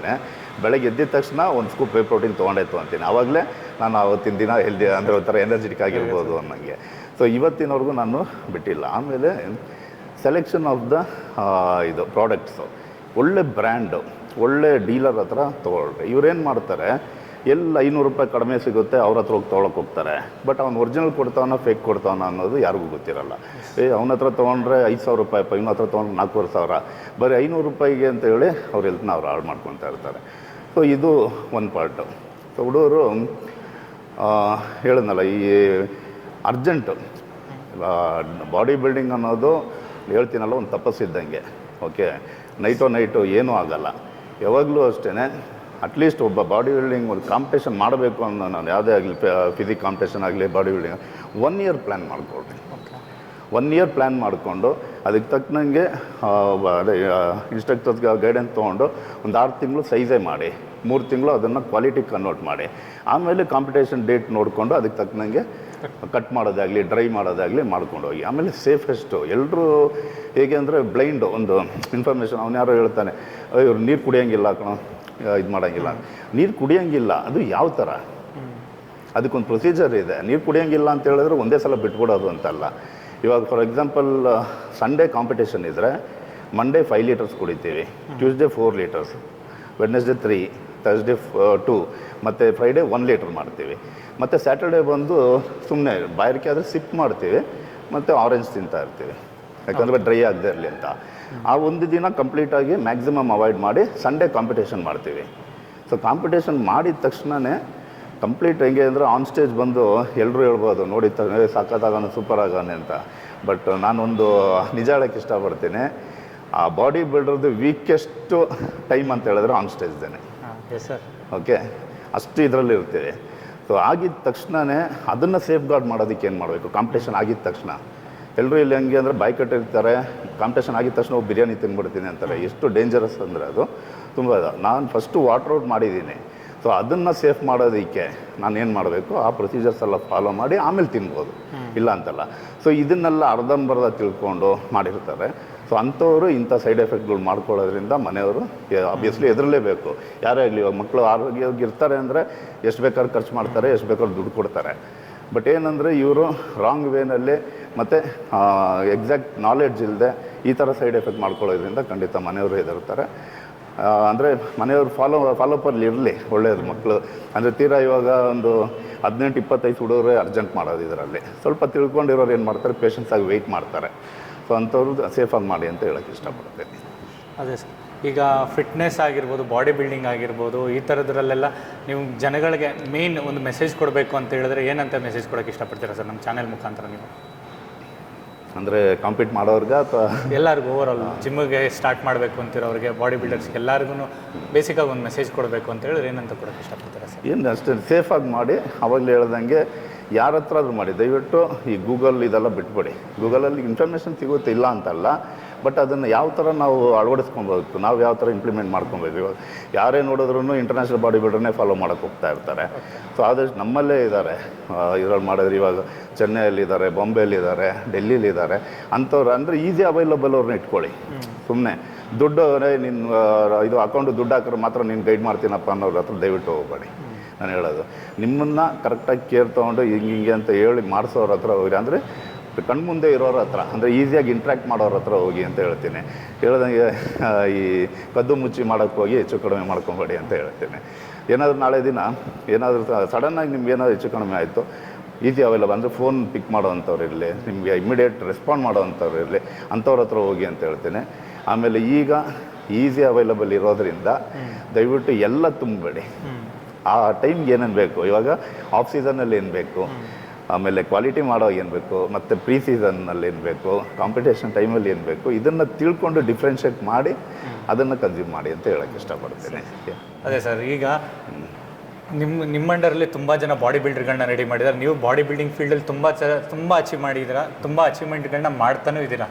ಬೆಳಗ್ಗೆ ಎದ್ದಿದ ತಕ್ಷಣ ಒಂದು ಸ್ಕೂಪ್ ವೇ ಪ್ರೋಟೀನ್ ತೊಗೊಂಡಾಯ್ತು ಅಂತೀನಿ. ಆವಾಗಲೇ ನಾನು ಅವತ್ತಿನ ದಿನ ಹೆಲ್ದಿ ಅಂದರೆ ಒಂಥರ ಎನರ್ಜೆಟಿಕ್ ಆಗಿರ್ಬೋದು ಅನ್ನೋಂಗೆ. ಸೊ ಇವತ್ತಿನವರೆಗೂ ನಾನು ಬಿಟ್ಟಿಲ್ಲ. ಆಮೇಲೆ ಸೆಲೆಕ್ಷನ್ ಆಫ್ ದ ಇದು ಪ್ರಾಡಕ್ಟ್ಸು ಒಳ್ಳೆ ಬ್ರ್ಯಾಂಡು ಒಳ್ಳೆ ಡೀಲರ್ ಹತ್ರ ತೊಗೊಳ್ರಿ ಇವ್ರೇನು ಮಾಡ್ತಾರೆ ಎಲ್ಲ ಐನೂರು ರೂಪಾಯಿ ಕಡಿಮೆ ಸಿಗುತ್ತೆ, ಅವ್ರ ಹತ್ರ ಹೋಗಿ ತೊಗೊಳಕ್ಕೆ ಹೋಗ್ತಾರೆ. ಬಟ್ ಅವ್ನು ಒರಿಜಿನಲ್ ಕೊಡ್ತಾವನ ಫೇಕ್ ಕೊಡ್ತಾವನ ಅನ್ನೋದು ಯಾರಿಗೂ ಗೊತ್ತಿರಲ್ಲ. ಏ, ಅವನ ಹತ್ರ ತೊಗೊಂಡ್ರೆ ಐದು ಸಾವಿರ ರೂಪಾಯಿ, ಇವನ ಹತ್ರ ತೊಗೊಂಡ್ರೆ ನಾಲ್ಕೂವರೆ ಸಾವಿರ. ಬರೀ ಐನೂರು ರೂಪಾಯಿಗೆ ಅಂತ ಹೇಳಿ ಅವ್ರ ಹೆಲ್ತ್ನ ಅವ್ರು ಹಾಳು ಮಾಡ್ಕೊತಾ ಇರ್ತಾರೆ. ಸೊ ಇದು ಒಂದು ಪಾರ್ಟು ಸೊ ಹುಡುಗರು ಹೇಳಿದ್ನಲ್ಲ, ಈ ಅರ್ಜೆಂಟು ಬಾಡಿ ಬಿಲ್ಡಿಂಗ್ ಅನ್ನೋದು ಹೇಳ್ತೀನಲ್ಲ, ಒಂದು ತಪಸ್ಸಿದ್ದಂಗೆ ಓಕೆ ನೈಟು ನೈಟು ಏನೂ ಆಗಲ್ಲ. ಯಾವಾಗಲೂ ಅಷ್ಟೇ ಅಟ್ಲೀಸ್ಟ್ ಒಬ್ಬ ಬಾಡಿ ಬಿಲ್ಡಿಂಗ್ ಒಂದು ಕಾಂಪಿಟೇಷನ್ ಮಾಡಬೇಕು ಅನ್ನೋ ನಾನು ಯಾವುದೇ ಆಗಲಿ ಫಿಸಿಕ್ ಕಾಂಪಿಟೇಷನ್ ಆಗಲಿ body building one year plan ಮಾಡ್ಕೊಳ್ರಿ ಓಕೆ ಒನ್ ಇಯರ್ ಪ್ಲ್ಯಾನ್ ಮಾಡಿಕೊಂಡು ಅದಕ್ಕೆ ತಕ್ಕನಂಗೆ ಅದೇ ಇನ್ಸ್ಟ್ರಕ್ಟರ್ಸ್ಗೆ ಗೈಡೆನ್ಸ್ ತೊಗೊಂಡು ಒಂದು ಆರು ತಿಂಗಳು ಸೈಜೇ ಮಾಡಿ ಮೂರು ತಿಂಗಳು ಅದನ್ನು ಕ್ವಾಲಿಟಿ ಕನ್ವರ್ಟ್ ಮಾಡಿ. ಆಮೇಲೆ ಕಾಂಪಿಟೇಷನ್ ಡೇಟ್ ನೋಡಿಕೊಂಡು ಅದಕ್ಕೆ ತಕ್ಕನಂಗೆ ಕಟ್ ಮಾಡೋದಾಗಲಿ ಡ್ರೈ ಮಾಡೋದಾಗಲಿ ಮಾಡ್ಕೊಂಡು ಹೋಗಿ. ಆಮೇಲೆ ಸೇಫೆಸ್ಟು ಎಲ್ಲರೂ ಹೇಗೆ ಅಂದರೆ ಬ್ಲೈಂಡ್ ಒಂದು ಇನ್ಫಾರ್ಮೇಷನ್ ಅವನು ಯಾರೋ ಹೇಳ್ತಾನೆ ಇವ್ರು ನೀರು ಕುಡಿಯೋಂಗಿಲ್ಲ ಕಣೋ. ಇದು ಮಾಡೋಂಗಿಲ್ಲ. ನೀರು ಕುಡಿಯೋಂಗಿಲ್ಲ, ಅದು ಯಾವ ಥರ ಅದಕ್ಕೊಂದು ಪ್ರೊಸೀಜರ್ ಇದೆ. ನೀರು ಕುಡಿಯೋಂಗಿಲ್ಲ ಅಂತ ಹೇಳಿದ್ರೆ ಒಂದೇ ಸಲ ಬಿಟ್ಬಿಡೋದು ಅಂತಲ್ಲ. ಇವಾಗ ಫಾರ್ ಎಕ್ಸಾಂಪಲ್ ಸಂಡೇ ಕಾಂಪಿಟೇಷನ್ ಇದ್ದರೆ ಮಂಡೇ ಫೈವ್ ಲೀಟರ್ಸ್ ಕುಡಿತೀವಿ Tuesday four litres Wednesday three Thursday two ಮತ್ತು ಫ್ರೈಡೇ ಒನ್ ಲೀಟರ್ ಮಾಡ್ತೀವಿ. ಮತ್ತು ಸ್ಯಾಟರ್ಡೇ ಬಂದು ಸುಮ್ಮನೆ ಬಾಯಾರಿಕೆ ಆದರೆ ಸಿಪ್ ಮಾಡ್ತೀವಿ, ಮತ್ತು ಆರೆಂಜ್ ತಿಂತಾ ಇರ್ತೀವಿ. ಯಾಕಂದರೆ ಡ್ರೈ ಆಗದೆ ಇರಲಿ ಅಂತ. ಆ ಒಂದು ದಿನ ಕಂಪ್ಲೀಟಾಗಿ ಮ್ಯಾಕ್ಸಿಮಮ್ ಅವಾಯ್ಡ್ ಮಾಡಿ ಸಂಡೇ ಕಾಂಪಿಟೇಷನ್ ಮಾಡ್ತೀವಿ. ಸೊ ಕಾಂಪಿಟೇಷನ್ ಮಾಡಿದ ತಕ್ಷಣವೇ ಕಂಪ್ಲೀಟ್ ಹೆಂಗೆ ಅಂದರೆ ಆನ್ ಸ್ಟೇಜ್ ಬಂದು ಎಲ್ಲರೂ ಹೇಳ್ಬೋದು ನೋಡಿ ಸಖತ್ತಾಗಾನೆ ಸೂಪರ್ ಆಗಾನೆ ಅಂತ. ಬಟ್ ನಾನೊಂದು ನಿಜ ಹೇಳೋಕ್ಕೆ ಇಷ್ಟಪಡ್ತೀನಿ. ಆ ಬಾಡಿ ಬಿಲ್ಡರ್ದು ವೀಕೆಸ್ಟು ಟೈಮ್ ಅಂತ ಹೇಳಿದ್ರೆ ಆನ್ ಸ್ಟೇಜ್ದೇನೆ ಓಕೆ ಅಷ್ಟು ಇದರಲ್ಲಿ ಇರ್ತೀವಿ. ಸೊ ಆಗಿದ ತಕ್ಷಣವೇ ಅದನ್ನು ಸೇಫ್ ಗಾರ್ಡ್ ಮಾಡೋದಕ್ಕೆ ಏನು ಮಾಡಬೇಕು? ಕಾಂಪಿಟೇಷನ್ ಆಗಿದ ತಕ್ಷಣ. ಎಲ್ಲರೂ ಇಲ್ಲಿ ಹಂಗೆ ಅಂದರೆ ಬಾಯ್ ಕಟ್ಟಿರ್ತಾರೆ. ಕಾಂಪಿಟೇಷನ್ ಆಗಿದ ತಕ್ಷಣ ಹೋಗಿ ಬಿರಿಯಾನಿ ತಿಂದ್ಬಿಡ್ತೀನಿ ಅಂತಾರೆ. ಎಷ್ಟು ಡೇಂಜರಸ್ ಅಂದರೆ ಅದು. ತುಂಬ ಇದು. ನಾನು ಫಸ್ಟು ವಾಟರ್ ಔಟ್ ಮಾಡಿದ್ದೀನಿ. ಸೊ ಅದನ್ನು ಸೇಫ್ ಮಾಡೋದಕ್ಕೆ ನಾನು ಏನು ಮಾಡಬೇಕು? ಆ ಪ್ರೊಸೀಜರ್ಸ್ ಎಲ್ಲ ಫಾಲೋ ಮಾಡಿ ಆಮೇಲೆ ತಿನ್ಬೋದು. ಇಲ್ಲ ಅಂತಲ್ಲ. ಸೊ ಇದನ್ನೆಲ್ಲ ಅರ್ಧಂಬರ್ಧ ತಿಳ್ಕೊಂಡು ಮಾಡಿರ್ತಾರೆ. ಸೊ ಅಂಥವರು ಇಂಥ ಸೈಡ್ ಎಫೆಕ್ಟ್ಗಳು ಮಾಡ್ಕೊಳ್ಳೋದ್ರಿಂದ ಮನೆಯವರು ಆಬ್ವಿಯಸ್ಲಿ ಎದುರಲೇಬೇಕು ಯಾರೇ ಆಗಲಿ ಮಕ್ಕಳು ಆರೋಗ್ಯವಾಗಿ ಇರ್ತಾರೆ ಅಂದರೆ ಎಷ್ಟು ಬೇಕಾದ್ರೂ ಖರ್ಚು ಮಾಡ್ತಾರೆ ಎಷ್ಟು ಬೇಕಾದ್ರೂ ದುಡ್ಡು ಕೊಡ್ತಾರೆ. ಬಟ್ ಏನಂದರೆ ಇವರು ರಾಂಗ್ ವೇನಲ್ಲಿ ಮತ್ತು ಎಕ್ಸಾಕ್ಟ್ ನಾಲೆಡ್ಜ್ ಇಲ್ಲದೆ ಈ ಥರ ಸೈಡ್ ಎಫೆಕ್ಟ್ ಮಾಡ್ಕೊಳ್ಳೋದ್ರಿಂದ ಖಂಡಿತ ಮನೆಯವರು ಹೆದರ್ತಾರೆ. ಅಂದರೆ ಮನೆಯವರು ಫಾಲೋ ಫಾಲೋಪಲ್ಲಿ ಇರಲಿ ಒಳ್ಳೆಯದು ಮಕ್ಕಳು ಅಂದರೆ ತೀರಾ ಇವಾಗ ಒಂದು ಹದಿನೆಂಟು, ಇಪ್ಪತ್ತೈದು ಹುಡುಗರೇ ಅರ್ಜೆಂಟ್ ಮಾಡೋದು ಇದರಲ್ಲಿ. ಸ್ವಲ್ಪ ತಿಳ್ಕೊಂಡಿರೋರು ಏನು ಮಾಡ್ತಾರೆ? ಪೇಷನ್ಸ್ ಆಗಿ ವೆಯ್ಟ್ ಮಾಡ್ತಾರೆ. ಸೊ ಅಂಥವ್ರದ್ದು ಸೇಫಾಗಿ ಮಾಡಿ ಅಂತ ಹೇಳೋಕ್ಕೆ ಇಷ್ಟಪಡ್ತೀನಿ. ಅದೇ ಸರ್. ಈಗ ಫಿಟ್ನೆಸ್ ಆಗಿರ್ಬೋದು ಬಾಡಿ ಬಿಲ್ಡಿಂಗ್ ಆಗಿರ್ಬೋದು ಈ ಥರದ್ರಲ್ಲೆಲ್ಲ ನೀವು ಜನಗಳಿಗೆ ಮೇನ್ ಒಂದು ಮೆಸೇಜ್ ಕೊಡಬೇಕು ಅಂತ ಹೇಳಿದ್ರೆ ಏನಂತ ಮೆಸೇಜ್ ಕೊಡೋಕೆ ಇಷ್ಟಪಡ್ತೀರಾ ಸರ್ ನಮ್ಮ ಚಾನೆಲ್ ಮುಖಾಂತರ ನೀವು? ಅಂದರೆ ಕಾಂಪೀಟ್ ಮಾಡೋರ್ಗೆ ಅಥವಾ? ಎಲ್ಲರಿಗೂ ಓವರಾಲ್ ಜಿಮ್ಗೆ ಸ್ಟಾರ್ಟ್ ಮಾಡಬೇಕು ಅಂತಿರೋರಿಗೆ ಬಾಡಿ ಬಿಲ್ಡರ್ಸ್ಗೆ ಎಲ್ಲರಿಗೂ ಬೇಸಿಕಾಗಿ ಒಂದು ಮೆಸೇಜ್ ಕೊಡಬೇಕು ಅಂತ ಹೇಳಿದ್ರೆ ಏನಂತ ಕೊಡೋಕೆ ಇಷ್ಟಪಡ್ತೀರಾ ಸರ್? ಏನು ಅಷ್ಟೇ ಸೇಫಾಗಿ ಮಾಡಿ ಅವಾಗಲೇ ಹೇಳ್ದಂಗೆ ಯಾರ ಹತ್ರ ಆದರೂ ಮಾಡಿ. ದಯವಿಟ್ಟು ಈ ಗೂಗಲ್ ಇದೆಲ್ಲ ಬಿಟ್ಬಿಡಿ. ಗೂಗಲಲ್ಲಿ ಇನ್ಫಾರ್ಮೇಷನ್ ಸಿಗುತ್ತೆ ಇಲ್ಲ ಅಂತಲ್ಲ. ಬಟ್ ಅದನ್ನು ಯಾವ ಥರ ನಾವು ಅಳವಡಿಸ್ಕೊಬೇಕು ನಾವು ಯಾವ ಥರ ಇಂಪ್ಲಿಮೆಂಟ್ ಮಾಡ್ಕೊಬೇಕು ಯಾರೇ ನೋಡಿದ್ರೂ ಇಂಟರ್ನ್ಯಾಷನಲ್ ಬಾಡಿ ಬಿಲ್ಡರ್ನೇ ಫಾಲೋ ಮಾಡೋಕ್ಕೆ ಹೋಗ್ತಾ ಇರ್ತಾರೆ. ಸೊ ಆದಷ್ಟು ನಮ್ಮಲ್ಲೇ ಇದ್ದಾರೆ ಇದ್ರಲ್ಲಿ ಮಾಡಿದ್ರೆ ಇವಾಗ ಇದ್ದಾರೆ ಬಾಂಬೆಯಲ್ಲಿದ್ದಾರೆ ಡೆಲ್ಲಿಲಿದ್ದಾರೆ ಅಂಥವ್ರು ಅಂದರೆ ಈಸಿ ಅವೈಲಬಲ್ ಅವ್ರನ್ನ ಇಟ್ಕೊಳ್ಳಿ. ಸುಮ್ಮನೆ ದುಡ್ಡು ನಿನ್ನ ಇದು ಅಕೌಂಟ್ ದುಡ್ಡು ಹಾಕಿದ್ರೆ ಮಾತ್ರ ನೀನು ಗೈಡ್ ಮಾಡ್ತೀನಪ್ಪ ಅನ್ನೋರ ಹತ್ರ ದಯವಿಟ್ಟು ಹೋಗಬೇಡಿ. ನಾನು ಹೇಳೋದು. ನಿಮ್ಮನ್ನು ಕರೆಕ್ಟಾಗಿ ಕೇರ್ ತೊಗೊಂಡು ಹಿಂಗೆ ಹಿಂಗೆ ಅಂತ ಹೇಳಿ ಮಾಡಿಸೋರ ಹತ್ರ ಹೋಗಿರಿ. ಅಂದರೆ ಕಣ್ಮುಂದೆ ಇರೋರ ಹತ್ರ ಅಂದರೆ ಈಸಿಯಾಗಿ ಇಂಟ್ರ್ಯಾಕ್ಟ್ ಮಾಡೋರ ಹತ್ರ ಹೋಗಿ ಅಂತ ಹೇಳ್ತೀನಿ. ಹೇಳ್ದಂಗೆ ಈ ಕದ್ದು ಮುಚ್ಚಿ ಮಾಡೋಕ್ಕೆ ಹೋಗಿ ಹೆಚ್ಚು ಕಡಿಮೆ ಮಾಡ್ಕೊಬೇಡಿ ಅಂತ ಹೇಳ್ತೀನಿ. ಏನಾದರೂ ನಾಳೆ ದಿನ ಏನಾದರೂ ಸಡನ್ನಾಗಿ ನಿಮ್ಗೆ ಏನಾದರೂ ಹೆಚ್ಚು ಕಡಿಮೆ ಆಯಿತು ಈಸಿ ಅವೈಲಬಲ್ ಅಂದರೆ ಫೋನ್ ಪಿಕ್ ಮಾಡೋವಂಥವ್ರು ಇರಲಿ ನಿಮಗೆ ಇಮಿಡಿಯೇಟ್ ರೆಸ್ಪಾಂಡ್ ಮಾಡೋವಂಥವ್ರು ಇರಲಿ ಅಂಥವ್ರ ಹತ್ರ ಹೋಗಿ ಅಂತ ಹೇಳ್ತೀನಿ. ಆಮೇಲೆ ಈಗ ಈಸಿ ಅವೈಲಬಲ್ ಇರೋದರಿಂದ ದಯವಿಟ್ಟು ಎಲ್ಲ ತುಂಬಬೇಡಿ. ಆ ಟೈಮ್ಗೆ ಏನೇನು ಬೇಕು? ಇವಾಗ ಆಫ್ ಸೀಸನಲ್ಲಿ ಏನು ಬೇಕು? ಆಮೇಲೆ ಕ್ವಾಲಿಟಿ ಮಾಡೋ ಏನು ಬೇಕು, ಮತ್ತು ಪ್ರೀ ಸೀಸನ್ನಲ್ಲಿ ಏನು ಬೇಕು ಕಾಂಪಿಟೇಷನ್ ಟೈಮಲ್ಲಿ ಏನು ಬೇಕು, ಇದನ್ನು ತಿಳ್ಕೊಂಡು ಡಿಫ್ರೆನ್ಷಿಯೇಟ್ ಮಾಡಿ ಅದನ್ನು ಕನ್ಸ್ಯೂಮ್ ಮಾಡಿ ಅಂತ ಹೇಳೋಕ್ಕೆ ಇಷ್ಟಪಡ್ತೀನಿ. ಅದೇ ಸರ್, ಈಗ ನಿಮ್ಮ ನಿಮ್ಮ ಅಂಡರಲ್ಲಿ ತುಂಬ ಜನ ಬಾಡಿ ಬಿಲ್ಡರ್ಗಳನ್ನ ರೆಡಿ ಮಾಡಿದ್ದಾರೆ ನೀವು ಬಾಡಿ ಬಿಲ್ಡಿಂಗ್ ಫೀಲ್ಡಲ್ಲಿ ತುಂಬ ಚ, ತುಂಬ ಅಚೀವ್ ಮಾಡಿದ್ದೀರಾ ತುಂಬ ಅಚೀವ್ಮೆಂಟ್ಗಳನ್ನ ಮಾಡ್ತಾನೂ ಇದ್ದೀರಾ.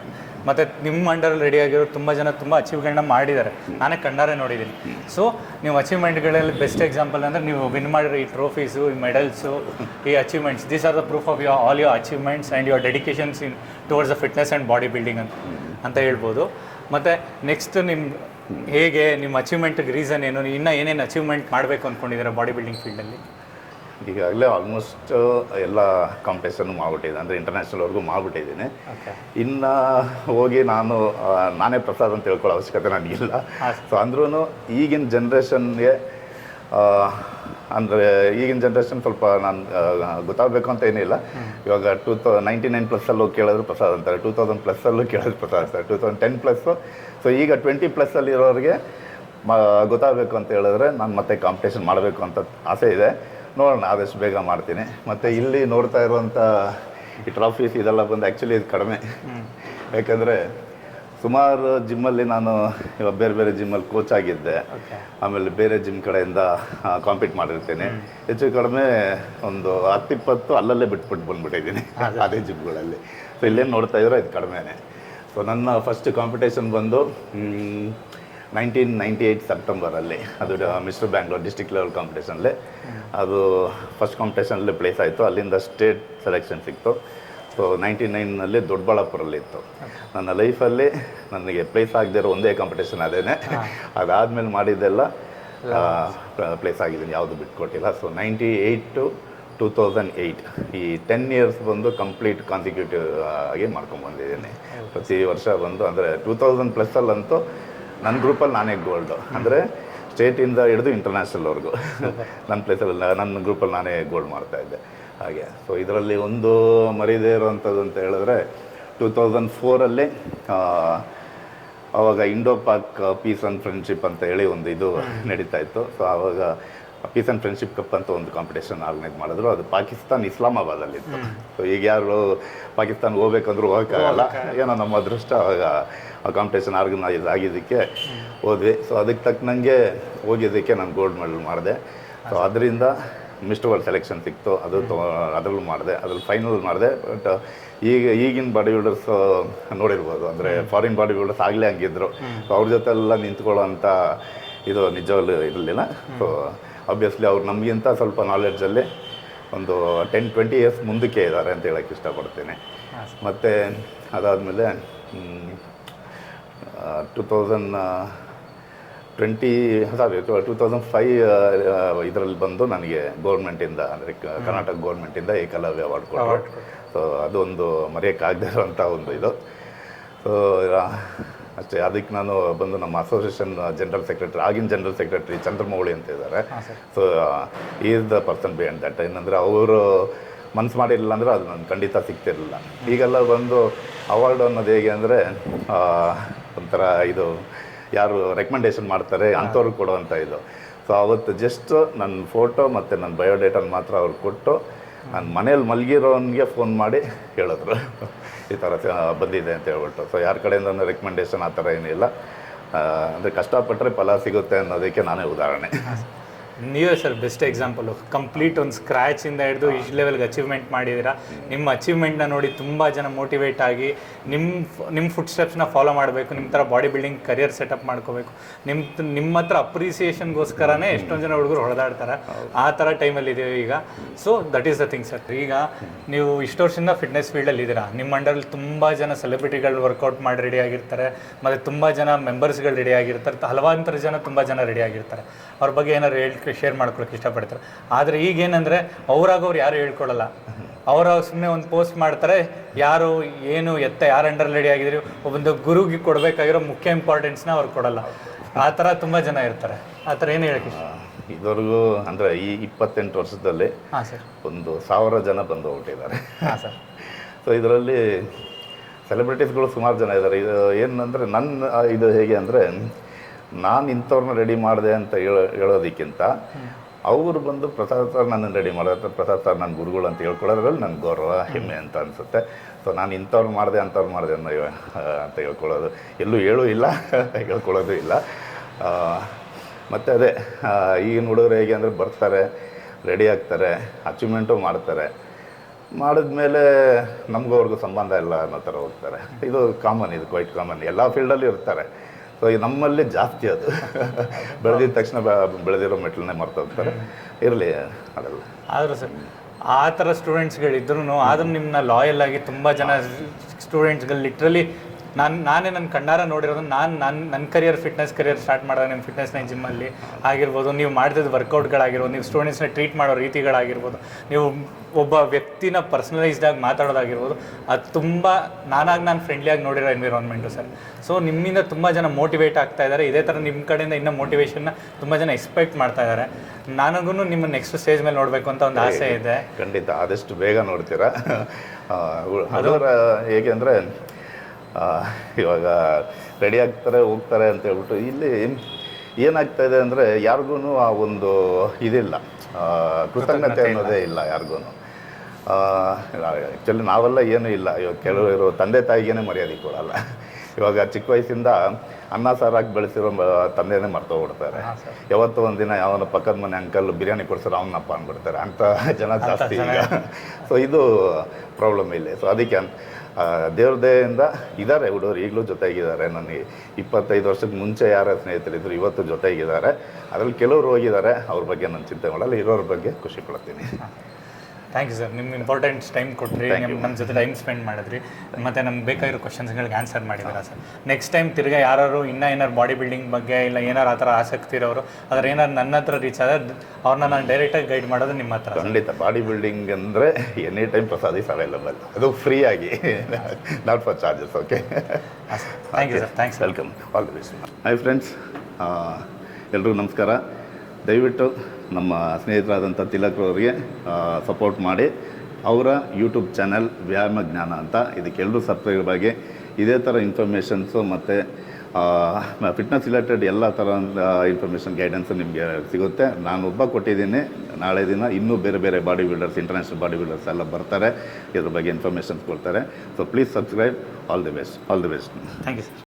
ಮತ್ತು ನಿಮ್ಮ ಅಂಡರಲ್ಲಿ ರೆಡಿ ಆಗಿರೋ ತುಂಬ ಜನ ತುಂಬ ಅಚೀವ್ಗಳನ್ನ ಮಾಡಿದ್ದಾರೆ. ನಾನೇ ಕಂಡಾರೆ ನೋಡಿದ್ದೀನಿ. ಸೊ ನೀವು ಅಚೀವ್ಮೆಂಟ್ಗಳಲ್ಲಿ ಬೆಸ್ಟ್ ಎಕ್ಸಾಂಪಲ್ ಅಂದರೆ ನೀವು ವಿನ್ ಮಾಡಿರೋ ಈ ಟ್ರೋಫೀಸು ಈ ಮೆಡಲ್ಸು ಈ achievements these are the proof of your all your achievements and your dedications in towards the fitness and body building ಅಂತ ಅಂತ ಹೇಳ್ಬೋದು. ಮತ್ತು ನೆಕ್ಸ್ಟ್ ನಿಮ್ಮ ಹೇಗೆ, ನಿಮ್ಮ ಅಚೀವ್ಮೆಂಟ್ಗೆ ರೀಸನ್ ಏನು, ಇನ್ನೂ ಏನೇನು ಅಚೀವ್ಮೆಂಟ್ ಮಾಡಬೇಕು ಅಂದ್ಕೊಂಡಿದ್ದೀರಾ ಬಾಡಿ ಬಿಲ್ಡಿಂಗ್ ಫೀಲ್ಡಲ್ಲಿ ಈಗಾಗಲೇ ಆಲ್ಮೋಸ್ಟ್ ಎಲ್ಲ ಕಾಂಪಿಟೇಷನ್ ಮಾಡಿಬಿಟ್ಟಿದ್ದೆ ಅಂದರೆ ಇಂಟರ್ನ್ಯಾಷನಲ್ವರೆಗೂ ಮಾಡಿಬಿಟ್ಟಿದ್ದೀನಿ. ಇನ್ನು ಹೋಗಿ ನಾನು ನಾನೇ ಪ್ರಸಾದ್ ಅಂತ ತಿಳ್ಕೊಳ್ಳೋ ಅವಶ್ಯಕತೆ ನನಗಿಲ್ಲ. ಸೊ ಅಂದ್ರೂ ಈಗಿನ ಜನ್ರೇಷನ್ಗೆ ಅಂದರೆ ಈಗಿನ ಜನ್ರೇಷನ್ ಸ್ವಲ್ಪ ನಾನು ಗೊತ್ತಾಗಬೇಕು ಅಂತ ಏನಿಲ್ಲ ಇವಾಗ ಟೂ ತೌ ನೈಂಟಿ ನೈನ್ ಪ್ಲಸ್ಸಲ್ಲೂ ಕೇಳಿದ್ರು ಪ್ರಸಾದ್ ಅಂತಾರೆ. ಟೂ ತೌಸಂಡ್ ಪ್ಲಸ್ಸಲ್ಲೂ ಕೇಳಿದ್ರು ಪ್ರಸಾದ್ ಅಂತಾರೆ. Two thousand ten plus so ಈಗ ಟ್ವೆಂಟಿ ಪ್ಲಸ್ಸಲ್ಲಿರೋರಿಗೆ ಮ ಗೊತ್ತಾಗಬೇಕು ಅಂತ ಹೇಳಿದ್ರೆ ನಾನು ಮತ್ತೆ ಕಾಂಪಿಟೇಷನ್ ಮಾಡಬೇಕು ಅಂತ ಆಸೆ ಇದೆ. ನೋಡೋಣ ಆದಷ್ಟು ಬೇಗ ಮಾಡ್ತೀನಿ. ಮತ್ತು ಇಲ್ಲಿ ನೋಡ್ತಾ ಇರುವಂಥ ಈ ಟ್ರಾಫೀಸ್ ಇದೆಲ್ಲ ಬಂದು ಆ್ಯಕ್ಚುಲಿ ಇದು ಕಡಿಮೆ. ಯಾಕಂದರೆ ಸುಮಾರು ಜಿಮ್ಮಲ್ಲಿ ನಾನು ಇವಾಗ ಬೇರೆ ಬೇರೆ ಜಿಮ್ಮಲ್ಲಿ ಕೋಚ್ ಆಗಿದ್ದೆ. ಆಮೇಲೆ ಬೇರೆ ಜಿಮ್ ಕಡೆಯಿಂದ ಕಾಂಪೀಟ್ ಮಾಡಿರ್ತೀನಿ. ಹೆಚ್ಚು ಕಡಿಮೆ ಒಂದು ಹತ್ತಿಪ್ಪತ್ತು ಅಲ್ಲಲ್ಲೇ ಬಿಟ್ಬಿಟ್ಟು ಬಂದ್ಬಿಟ್ಟಿದ್ದೀನಿ ಅದೇ. ಜಿಮ್ಗಳಲ್ಲಿ ಸೊ ಇಲ್ಲೇನು ನೋಡ್ತಾ ಇದ್ರೆ ಇದು ಕಡಿಮೆನೇ. ಸೊ ನನ್ನ ಫಸ್ಟ್ ಕಾಂಪಿಟೇಷನ್ ಬಂದು ನೈನ್ಟೀನ್ ನೈಂಟಿ ಏಯ್ಟ್ ಸೆಪ್ಟೆಂಬರಲ್ಲಿ ಅದು ಮಿಸ್ಟರ್ ಬ್ಯಾಂಗ್ಳೂರ್ ಡಿಸ್ಟಿಕ್ ಲೆವೆಲ್ ಕಾಂಪಿಟೇಷನಲ್ಲಿ ಅದು ಫಸ್ಟ್ ಕಾಂಪಿಟೇಷನಲ್ಲಿ ಪ್ಲೇಸ್ ಆಯಿತು. ಅಲ್ಲಿಂದ ಸ್ಟೇಟ್ ಸೆಲೆಕ್ಷನ್ ಸಿಕ್ತು. ಸೊ ನೈಂಟಿ ನೈನ್ನಲ್ಲಿ ದೊಡ್ಡಬಳ್ಳಾಪುರಲ್ಲಿ ಇತ್ತು. ನನ್ನ ಲೈಫಲ್ಲಿ ನನಗೆ ಪ್ಲೇಸ್ ಆಗದಿರೋ ಒಂದೇ ಕಾಂಪಿಟೇಷನ್ ಅದೇನೆ. ಅದಾದಮೇಲೆ ಮಾಡಿದ್ದೆಲ್ಲ ಪ್ಲೇಸ್ ಆಗಿದ್ದೀನಿ. ಯಾವುದು ಬಿಟ್ಕೊಟ್ಟಿಲ್ಲ. So ninety eight to two thousand eight ಈ ಟೆನ್ ಇಯರ್ಸ್ ಬಂದು ಕಂಪ್ಲೀಟ್ ಕಾನ್ಸಿಕ್ಯೂಟಿವ್ ಆಗಿ ಮಾಡ್ಕೊಂಬಂದಿದ್ದೀನಿ ಪ್ರತಿ ವರ್ಷ ಬಂದು ಅಂದರೆ ಟೂ ತೌಸಂಡ್ ಪ್ಲಸ್ಸಲ್ಲಂತೂ ನನ್ನ ಗ್ರೂಪಲ್ಲಿ ನಾನೇ ಗೋಲ್ಡು. ಅಂದರೆ ಸ್ಟೇಟಿಂದ ಹಿಡಿದು ಇಂಟರ್ನ್ಯಾಷನಲ್ವರೆಗೂ ನನ್ನ ಪ್ಲೇಸಲ್ಲಿ ನನ್ನ ಗ್ರೂಪಲ್ಲಿ ನಾನೇ ಗೋಲ್ಡ್ ಮಾಡ್ತಾ ಇದ್ದೆ. ಹಾಗೆ. ಸೊ ಇದರಲ್ಲಿ ಒಂದು ಮರೀದೇ ಇರೋವಂಥದ್ದು ಅಂತ ಹೇಳಿದ್ರೆ ಟೂ ತೌಸಂಡ್ ಫೋರಲ್ಲಿ ಆವಾಗ Indo Pak peace and friendship ಅಂತ ಹೇಳಿ ಒಂದು ಇದು ನಡೀತಾ ಇತ್ತು. ಸೊ ಆವಾಗ ಪೀಸ್ ಆ್ಯಂಡ್ ಫ್ರೆಂಡ್ಶಿಪ್ ಕಪ್ ಅಂತ ಒಂದು ಕಾಂಪಿಟೇಷನ್ ಆರ್ಗನೈಸ್ ಮಾಡಿದ್ರು. ಅದು ಪಾಕಿಸ್ತಾನ್ ಇಸ್ಲಾಮಾಬಾದಲ್ಲಿತ್ತು ಸೊ ಈಗ ಯಾರು ಪಾಕಿಸ್ತಾನ್ ಹೋಗ್ಬೇಕಂದ್ರೂ ಹೋಗೋಕ್ಕಾಗಲ್ಲ. ಏನೋ ನಮ್ಮ ಅದೃಷ್ಟ ಅವಾಗ ಆ ಕಾಂಪಿಟೇಷನ್ ಆರ್ಗನೈಸ್ ಆಗಿದ್ದಕ್ಕೆ ಹೋದ್ವಿ. ಸೊ ಅದಕ್ಕೆ ತಕ್ಕನಂಗೆ ಹೋಗಿದ್ದಕ್ಕೆ ನಾನು ಗೋಲ್ಡ್ ಮೆಡಲ್ ಮಾಡಿದೆ. ಸೊ ಅದರಿಂದ ಮಿಸ್ಟರ್ ವರ್ಲ್ಡ್ ಸೆಲೆಕ್ಷನ್ ಸಿಕ್ತು. ಅದು ತೊ ಅದರಲ್ಲೂ ಮಾಡಿದೆ. ಅದ್ರಲ್ಲಿ ಫೈನಲ್ ಮಾಡಿದೆ. ಬಟ್ ಈಗ ಈಗಿನ ಬಾಡಿ ಬಿಲ್ಡರ್ಸ್ ನೋಡಿರ್ಬೋದು. ಅಂದರೆ ಫಾರಿನ್ ಬಾಡಿ ಬಿಲ್ಡರ್ಸ್ ಆಗಲೇ ಹಂಗಿದ್ರು. ಸೊ ಅವ್ರ ಜೊತೆ ಎಲ್ಲ ನಿಂತ್ಕೊಳ್ಳೋ ಅಂಥ ಇದು ನಿಜವಾಗ್ಲೂ ಇರಲಿಲ್ಲ. ಸೊ ಆಬ್ವಿಯಸ್ಲಿ ಅವ್ರು ನಮಗಿಂತ ಸ್ವಲ್ಪ ನಾಲೆಡ್ಜಲ್ಲಿ ಒಂದು ಟೆನ್ ಟ್ವೆಂಟಿ ಇಯರ್ಸ್ ಮುಂದಕ್ಕೆ ಇದ್ದಾರೆ ಅಂತ ಹೇಳೋಕ್ಕೆ ಇಷ್ಟಪಡ್ತೀನಿ. ಮತ್ತು ಅದಾದಮೇಲೆ two thousand twenty sorry two thousand five ಇದರಲ್ಲಿ ಬಂದು ನನಗೆ ಗೌರ್ಮೆಂಟಿಂದ ಅಂದರೆ ಕರ್ನಾಟಕ ಗೌರ್ಮೆಂಟಿಂದ ಏಕಲವ್ಯ ಅವಾರ್ಡ್ ಕೊಟ್ಟರು. ಸೊ ಅದೊಂದು ಮರೆಯೋಕ್ಕಾಗದೇ ಇರುವಂಥ ಒಂದು ಇದು. ಸೊ ಅಷ್ಟೇ ಅದಕ್ಕೆ ನಾನು ಬಂದು ನಮ್ಮ ಅಸೋಸಿಯೇಷನ್ ಜನರಲ್ ಸೆಕ್ರೆಟರಿ ಆಗಿನ ಜನರಲ್ ಸೆಕ್ರೆಟರಿ ಚಂದ್ರಮೌಳಿ ಅಂತ ಇದ್ದಾರೆ. So is the person behind that ಏನಂದರೆ ಅವರು ಮನ್ಸು ಮಾಡಿರಲಿಲ್ಲ ಅಂದರೆ ಅದು ನನಗೆ ಖಂಡಿತ ಸಿಗ್ತಿರಲಿಲ್ಲ. ಈಗೆಲ್ಲ ಬಂದು ಅವಾರ್ಡ್ ಅನ್ನೋದು ಹೇಗೆ ಅಂದರೆ ಒಂಥರ ಇದು ಯಾರು ರೆಕಮೆಂಡೇಶನ್ ಮಾಡ್ತಾರೆ ಅಂಥವ್ರಿಗೆ ಕೊಡುವಂಥ ಇದು. ಸೊ ಅವತ್ತು ಜಸ್ಟ್ ನನ್ನ ಫೋಟೋ ಮತ್ತು ನನ್ನ ಬಯೋಡೇಟನ್ ಮಾತ್ರ ಅವ್ರು ಕೊಟ್ಟು ನಾನು ಮನೇಲಿ ಮಲಗಿರೋನಿಗೆ ಫೋನ್ ಮಾಡಿ ಹೇಳಿದ್ರು. ಈ ಥರ ಬಂದಿದೆ ಅಂತ ಹೇಳ್ಬಿಟ್ಟು. ಸೊ ಯಾರ ಕಡೆಯಿಂದ ರೆಕಮೆಂಡೇಶನ್ ಆ ಥರ ಏನಿಲ್ಲ. ಅಂದರೆ ಕಷ್ಟಪಟ್ಟರೆ ಫಲ ಸಿಗುತ್ತೆ ಅನ್ನೋದಕ್ಕೆ ನಾನೇ ಉದಾಹರಣೆ. ನೀವೇ ಸರ್ ಬೆಸ್ಟ್ ಎಕ್ಸಾಂಪಲು ಕಂಪ್ಲೀಟ್ ಒಂದು ಸ್ಕ್ರ್ಯಾಚಿಂದ ಹಿಡಿದು ಇಷ್ಟು ಲೆವೆಲ್ಗೆ ಅಚೀವ್ಮೆಂಟ್ ಮಾಡಿದ್ದೀರಾ ನಿಮ್ಮ ಅಚೀವ್ಮೆಂಟ್ನ ನೋಡಿ ತುಂಬ ಜನ ಮೋಟಿವೇಟ್ ಆಗಿ ನಿಮ್ಮ ನಿಮ್ಮ ಫುಡ್ ಸ್ಟೆಪ್ಸ್ನ ಫಾಲೋ ಮಾಡಬೇಕು ನಿಮ್ಮ ಥರ ಬಾಡಿ ಬಿಲ್ಡಿಂಗ್ ಕರಿಯರ್ ಸೆಟಪ್ ಮಾಡ್ಕೋಬೇಕು. ನಿಮ್ಮ ನಿಮ್ಮ ಹತ್ರ ಅಪ್ರಿಸಿಯೇಷನ್ಗೋಸ್ಕರನೇ ಎಷ್ಟೊಂದು ಜನ ಹುಡುಗರು ಹೊಡೆದಾಡ್ತಾರೆ. ಆ ಥರ ಟೈಮಲ್ಲಿ ಇದೀವಿ ಈಗ. So that is the thing sir ಈಗ ನೀವು ಇಷ್ಟು ವರ್ಷದಿಂದ ಫಿಟ್ನೆಸ್ ಫೀಲ್ಡಲ್ಲಿ ಇದ್ದೀರಾ ನಿಮ್ಮ ಅಂಡರಲ್ಲಿ ತುಂಬ ಜನ ಸೆಲೆಬ್ರಿಟಿಗಳು ವರ್ಕೌಟ್ ಮಾಡಿ ರೆಡಿ ಆಗಿರ್ತಾರೆ. ಮತ್ತು ತುಂಬ ಜನ ಮೆಂಬರ್ಸ್ಗಳು ರೆಡಿ ಆಗಿರ್ತಾರೆ. ಹಲವಾರು ಜನ ತುಂಬ ಜನ ರೆಡಿ ಆಗಿರ್ತಾರೆ. ಅವ್ರ ಬಗ್ಗೆ ಏನಾದ್ರು ಹೇಳ್ ಶೇರ್ ಮಾಡ್ಕೊಳಕ್ಕೆ ಇಷ್ಟಪಡ್ತಾರೆ. ಆದರೆ ಈಗೇನಂದರೆ ಅವ್ರಾಗವ್ರು ಯಾರು ಹೇಳ್ಕೊಳ್ಳಲ್ಲ ಅವರ ಸುಮ್ಮನೆ ಒಂದು ಪೋಸ್ಟ್ ಮಾಡ್ತಾರೆ ಯಾರು ಏನು ಎತ್ತ ಯಾರು ಅಂಡರ್ ರೆಡಿ ಆಗಿದ್ರು ಒಂದು ಗುರುಗೆ ಕೊಡಬೇಕಾಗಿರೋ ಮುಖ್ಯ ಇಂಪಾರ್ಟೆನ್ಸ್ನ ಅವ್ರು ಕೊಡಲ್ಲ. ಆ ಥರ ತುಂಬ ಜನ ಇರ್ತಾರೆ. ಆ ಥರ ಏನು ಹೇಳಕ್ಕೆ ಇದುವರೆಗೂ ಅಂದರೆ ಈ ಇಪ್ಪತ್ತೆಂಟು ವರ್ಷದಲ್ಲಿ ಹಾಂ ಸರ್. ಒಂದು ಸಾವಿರ ಜನ ಬಂದು ಹೋಗ್ಬಿಟ್ಟಿದ್ದಾರೆ. ಹಾಂ ಸರ್. ಸೊ ಇದರಲ್ಲಿ ಸೆಲೆಬ್ರಿಟೀಸ್ಗಳು ಸುಮಾರು ಜನ ಇದ್ದಾರೆ. ಇದು ಏನಂದರೆ ನನ್ನ ಇದು ಹೇಗೆ ಅಂದರೆ ನಾನು ಇಂಥವ್ರನ್ನ ರೆಡಿ ಮಾಡಿದೆ ಅಂತ ಹೇಳೋ, ಹೇಳೋದಕ್ಕಿಂತ ಅವರು ಬಂದು ಪ್ರಸಾದ್ ಸರ್ ನನ್ನನ್ನು ರೆಡಿ ಮಾಡೋದು ಪ್ರಸಾದ್ ಸರ್ ನನ್ನ ಗುರುಗಳು ಅಂತ ಹೇಳ್ಕೊಳ್ಳೋದ್ರಲ್ಲಿ ನನ್ನ ಗೌರವ, ಹೆಮ್ಮೆ ಅಂತ ಅನಿಸುತ್ತೆ. ಸೊ ನಾನು ಇಂಥವ್ರು ಮಾಡಿದೆ ಅಂಥವ್ರು ಮಾಡಿದೆ ಅನ್ನೋ ಅಂತ ಹೇಳ್ಕೊಳ್ಳೋದು. ಎಲ್ಲೂ ಹೇಳೂ ಇಲ್ಲ, ಹೇಳ್ಕೊಳ್ಳೋದು ಇಲ್ಲ. ಮತ್ತು ಅದೇ ಈಗಿನ ಹುಡುಗರು ಹೇಗೆ ಅಂದರೆ ಬರ್ತಾರೆ ರೆಡಿ ಆಗ್ತಾರೆ ಅಚೀವ್ಮೆಂಟು ಮಾಡ್ತಾರೆ. ಮಾಡಿದ್ಮೇಲೆ ನಮಗೂ ಅವ್ರಿಗೂ ಸಂಬಂಧ ಇಲ್ಲ ಅನ್ನೋ ಥರ ಹೋಗ್ತಾರೆ. ಇದು ಕಾಮನ್ ಇದು ಕ್ವೈಟ್ ಕಾಮನ್ ಎಲ್ಲ ಫೀಲ್ಡಲ್ಲೂ ಇರ್ತಾರೆ. ಸೊ ನಮ್ಮಲ್ಲಿ ಜಾಸ್ತಿ ಅದು. ಬೆಳೆದಿದ ತಕ್ಷಣ ಬೆಳೆದಿರೋ ಮೆಟ್ಲನ್ನೇ ಮರ್ತೋಗ್ತಾರೆ ಇರಲಿ ಅದೆಲ್ಲ. ಆದರೂ ಸರ್ ಆ ಥರ ಸ್ಟೂಡೆಂಟ್ಸ್ಗಳಿದ್ರು ಆದ್ರೂ ನಿಮ್ಮನ್ನ ಲಾಯಲ್ ಆಗಿ ತುಂಬ ಜನ ಸ್ಟೂಡೆಂಟ್ಸ್ಗಳು ಲಿಟ್ರಲಿ ನಾನು ನಾನೇ ನನ್ನ ಕಣ್ಣಾರ ನೋಡಿರೋದು ನಾನು ನನ್ನ ನನ್ನ ಕರಿಯರ್ ಫಿಟ್ನೆಸ್ ಕರಿಯರ್ ಸ್ಟಾರ್ಟ್ ಮಾಡಿದಾಗ ನಿಮ್ಮ ಫಿಟ್ನೆಸ್ನ ಜಿಮ್ಮಲ್ಲಿ ಆಗಿರ್ಬೋದು. ನೀವು ಮಾಡಿದ ವರ್ಕೌಟ್ಗಳಾಗಿರ್ಬೋದು ನೀವು ಸ್ಟೂಡೆಂಟ್ಸ್ನ ಟ್ರೀಟ್ ಮಾಡೋ ರೀತಿಗಳಾಗಿರ್ಬೋದು ನೀವು ಒಬ್ಬ ವ್ಯಕ್ತಿನ ಪರ್ಸನಲೈಸ್ಡಾಗಿ ಮಾತಾಡೋದಾಗಿರ್ಬೋದು ಅದು ತುಂಬ ನಾನಾಗಿ ನಾನು ಫ್ರೆಂಡ್ಲಿಯಾಗಿ ನೋಡಿರೋ ಎನ್ವಿರಾನ್ಮೆಂಟು ಸರ್. ಸೊ ನಿಮ್ಮಿಂದ ತುಂಬ ಜನ ಮೋಟಿವೇಟ್ ಆಗ್ತಾ ಇದ್ದಾರೆ ಇದೇ ಥರ ನಿಮ್ಮ ಕಡೆಯಿಂದ ಇನ್ನೂ ಮೋಟಿವೇಶನ್ನ ತುಂಬ ಜನ ಎಕ್ಸ್ಪೆಕ್ಟ್ ಮಾಡ್ತಾ ಇದ್ದಾರೆ ನನಗೂ ನಿಮ್ಮ ನೆಕ್ಸ್ಟ್ ಸ್ಟೇಜ್ ಮೇಲೆ ನೋಡಬೇಕು ಅಂತ ಒಂದು ಆಸೆ ಇದೆ. ಖಂಡಿತ. ಆದಷ್ಟು ಬೇಗ ನೋಡ್ತೀರಾ? ಅದರ ಹೇಗೆ ಅಂದರೆ ಇವಾಗ ರೆಡಿ ಆಗ್ತಾರೆ ಹೋಗ್ತಾರೆ ಅಂತ ಹೇಳ್ಬಿಟ್ಟು ಇಲ್ಲಿ ಏನಾಗ್ತಾ ಇದೆ ಅಂದರೆ ಯಾರಿಗೂ ಆ ಒಂದು ಇದಿಲ್ಲ. ಕೃತಜ್ಞತೆ ಅನ್ನೋದೇ ಇಲ್ಲ. ಯಾರಿಗೂ ಆ್ಯಕ್ಚುಲಿ ನಾವೆಲ್ಲ ಏನೂ ಇಲ್ಲ. ಇವಾಗ ಕೆಲವರು ತಂದೆ ತಾಯಿಗೇನೆ ಮರ್ಯಾದೆ ಕೊಡಲ್ಲ. ಇವಾಗ ಚಿಕ್ಕ ವಯಸ್ಸಿಂದ ಅನ್ನ ಸಾರಾಗಿ ಬೆಳೆಸಿರೋ ತಂದೆನೇ ಮರ್ತೋಗ್ಬಿಡ್ತಾರೆ ಯಾವತ್ತೋ ದಿನ ಯಾವನ ಪಕ್ಕದ ಮನೆ ಅಂಕಲ್ ಬಿರಿಯಾನಿ ಕೊಡ್ಸಿರೋ ಅವನಪ್ಪ ಅಂದ್ಬಿಡ್ತಾರೆ. ಅಂಥ ಜನ ಜಾಸ್ತಿ ಈಗ. ಸೊ ಇದು ಪ್ರಾಬ್ಲಮ್ ಇಲ್ಲಿ. ಸೊ ಅದಕ್ಕೆ ದೇವ್ರ ದಯೆಯಿಂದ ಇದ್ದಾರೆ ಹುಡುಗರು, ಈಗಲೂ ಜೊತೆಗಿದ್ದಾರೆ. ನನಗೆ ಇಪ್ಪತ್ತೈದು ವರ್ಷಕ್ಕೆ ಮುಂಚೆ ಯಾರ ಸ್ನೇಹಿತರಿದ್ರು ಇವತ್ತು ಜೊತೆಗಿದ್ದಾರೆ. ಅದರಲ್ಲಿ ಕೆಲವರು ಹೋಗಿದ್ದಾರೆ, ಅವ್ರ ಬಗ್ಗೆ ನಾನು ಚಿಂತೆ ಮಾಡಲ್ಲ, ಇರೋರ ಬಗ್ಗೆ ಖುಷಿ ಪಡ್ತೀನಿ. ಥ್ಯಾಂಕ್ ಯು ಸರ್ ನಿಮ್ಮ ಇಂಪಾರ್ಟೆಂಟ್ ಟೈಮ್ ಕೊಟ್ರಿ ನಮ್ಮ ಜೊತೆ ಟೈಮ್ ಸ್ಪೆಂಡ್ ಮಾಡಿದ್ರಿ. ಮತ್ತು ನಮ್ಗೆ ಬೇಕಾಗಿರೋ ಕ್ವಶನ್ಸ್ಗಳಿಗೆ ಆನ್ಸರ್ ಮಾಡಿದ್ದೀರಾ ಸರ್ ನೆಕ್ಸ್ಟ್ ಟೈಮ್ ತಿರ್ಗಾ ಯಾರು ಇನ್ನೂ ಏನಾರು ಬಾಡಿ ಬಿಲ್ಡಿಂಗ್ ಬಗ್ಗೆ ಇಲ್ಲ ಏನಾರು ಆ ಥರ ಆಸಕ್ತಿ ಇರೋರು ಅದ್ರ ಏನಾರು ನನ್ನ ಹತ್ರ ರೀಚ್ ಆದರೆ ಅವ್ರನ್ನ ನಾನು ಡೈರೆಕ್ಟಾಗಿ ಗೈಡ್ ಮಾಡೋದು ನಿಮ್ಮ ಹತ್ರ ಖಂಡಿತ. ಬಾಡಿ ಬಿಲ್ಡಿಂಗ್ ಅಂದರೆ any time Prasad is available ಅದು ಫ್ರೀ ಆಗಿ. Not for charges okay thank you sir thanks welcome all the best hi friends ಎಲ್ರಿಗೂ ನಮಸ್ಕಾರ. ದಯವಿಟ್ಟು ನಮ್ಮ ಸ್ನೇಹಿತರಾದಂಥ ತಿಲಕ್ರವರಿಗೆ ಸಪೋರ್ಟ್ ಮಾಡಿ ಅವರ ಯೂಟ್ಯೂಬ್ ಚಾನಲ್ ವ್ಯಾಯಾಮ ಜ್ಞಾನ ಅಂತ ಇದಕ್ಕೆಲ್ಲರೂ ಸಬ್ಸ್ಕ್ರೈಬ್ ಆಗಿ ಇದೇ ಥರ ಇನ್ಫಾರ್ಮೇಷನ್ಸು ಮತ್ತು ಫಿಟ್ನೆಸ್ ರಿಲೇಟೆಡ್ ಎಲ್ಲ ಥರ ಇನ್ಫಾರ್ಮೇಷನ್ ಗೈಡೆನ್ಸ್ ನಿಮಗೆ ಸಿಗುತ್ತೆ. ನಾನು ಒಬ್ಬ ಕೊಟ್ಟಿದ್ದೀನಿ. ನಾಳೆ ದಿನ ಇನ್ನೂ ಬೇರೆ ಬೇರೆ body builders international body builders ಎಲ್ಲ ಬರ್ತಾರೆ. ಇದ್ರ ಬಗ್ಗೆ ಇನ್ಫಾರ್ಮೇಷನ್ಸ್ ಕೊಡ್ತಾರೆ. So please subscribe all the best all the best thank you sir